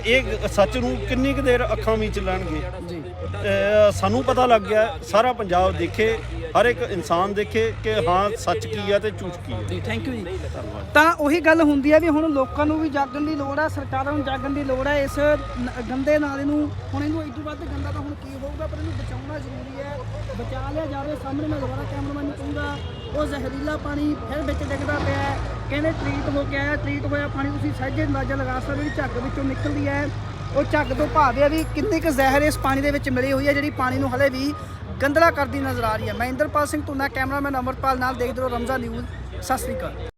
D: ਇਹ ਸੱਚ ਨੂੰ ਕਿੰਨੀ ਕੁ ਦੇਰ ਅੱਖਾਂ ਵਿੱਚ ਲੈਣਗੇ। ਜੀ। ਸਾਨੂੰ ਪਤਾ ਲੱਗ ਗਿਆ ਸਾਰਾ ਪੰਜਾਬ ਦੇਖੇ ਹਰ ਇੱਕ ਇਨਸਾਨ ਦੇਖੇ ਕਿ ਹਾਂ ਸੱਚ ਕੀ ਹੈ ਤੇ ਝੂਠ ਕੀ ਹੈ
B: ਜੀ ਥੈਂਕ ਯੂ ਜੀ। ਤਾਂ ਉਹੀ ਗੱਲ ਹੁੰਦੀ ਹੈ ਵੀ ਹੁਣ ਲੋਕਾਂ ਨੂੰ ਵੀ ਜਾਗਣ ਦੀ ਲੋੜ ਹੈ ਸਰਕਾਰਾਂ ਨੂੰ ਜਾਗਣ ਦੀ ਲੋੜ ਹੈ ਇਸ ਨ- ਗੰਦੇ ਨਾਲ ਇਹਨੂੰ, ਹੁਣ ਇਹਨੂੰ ਇਸ ਵੱਧ ਗੰਦਾ ਤਾਂ ਹੁਣ ਕੀ ਹੋਊਗਾ, ਪਰ ਇਹਨੂੰ ਬਚਾਉਣਾ ਜ਼ਰੂਰੀ ਹੈ। ਬਚਾ ਲਿਆ ਜਾਵੇ, ਸਾਹਮਣੇ ਮੈਂ ਦੁਬਾਰਾ ਕੈਮਰਾਮੈਨ ਨੂੰ ਕਹੂੰਗਾ, ਉਹ ਜ਼ਹਿਰੀਲਾ ਪਾਣੀ ਫਿਰ ਵਿੱਚ ਡਿੱਗਦਾ ਪਿਆ ਹੈ। ਕਹਿੰਦੇ ਟ੍ਰੀਟ ਹੋ ਕੇ ਆਇਆ ਟ੍ਰੀਟ ਹੋਇਆ ਪਾਣੀ ਤੁਸੀਂ ਸਹਿਜੇ ਅੰਦਾਜ਼ਾ ਲਗਾ ਸਕਦੇ ਹੋ ਝੱਗ ਵਿੱਚੋਂ ਨਿਕਲਦੀ ਹੈ। ਉਹ ਝੱਗ ਤੋਂ ਭਾਵ ਹੈ ਵੀ ਕਿੰਨੀ ਕੁ ਜ਼ਹਿਰ ਇਸ ਪਾਣੀ ਦੇ ਵਿੱਚ ਮਿਲੀ ਹੋਈ ਹੈ, ਜਿਹੜੀ ਪਾਣੀ ਨੂੰ ਹਲੇ ਵੀ ਗੰਦਲਾ ਕਰਦੀ ਨਜ਼ਰ ਆ ਰਹੀ ਹੈ। ਮੈਂ ਇੰਦਰਪਾਲ ਸਿੰਘ ਤੁਨਾ ਕੈਮਰਾਮੈਨ ਅਮਰਪਾਲ ਨਾਲ ਦੇਖਦੇ ਰਹੋ ਰਮਜ਼ਾ ਨਿਊਜ਼ ਸਤਿ ਸ੍ਰੀ ਅਕਾਲ।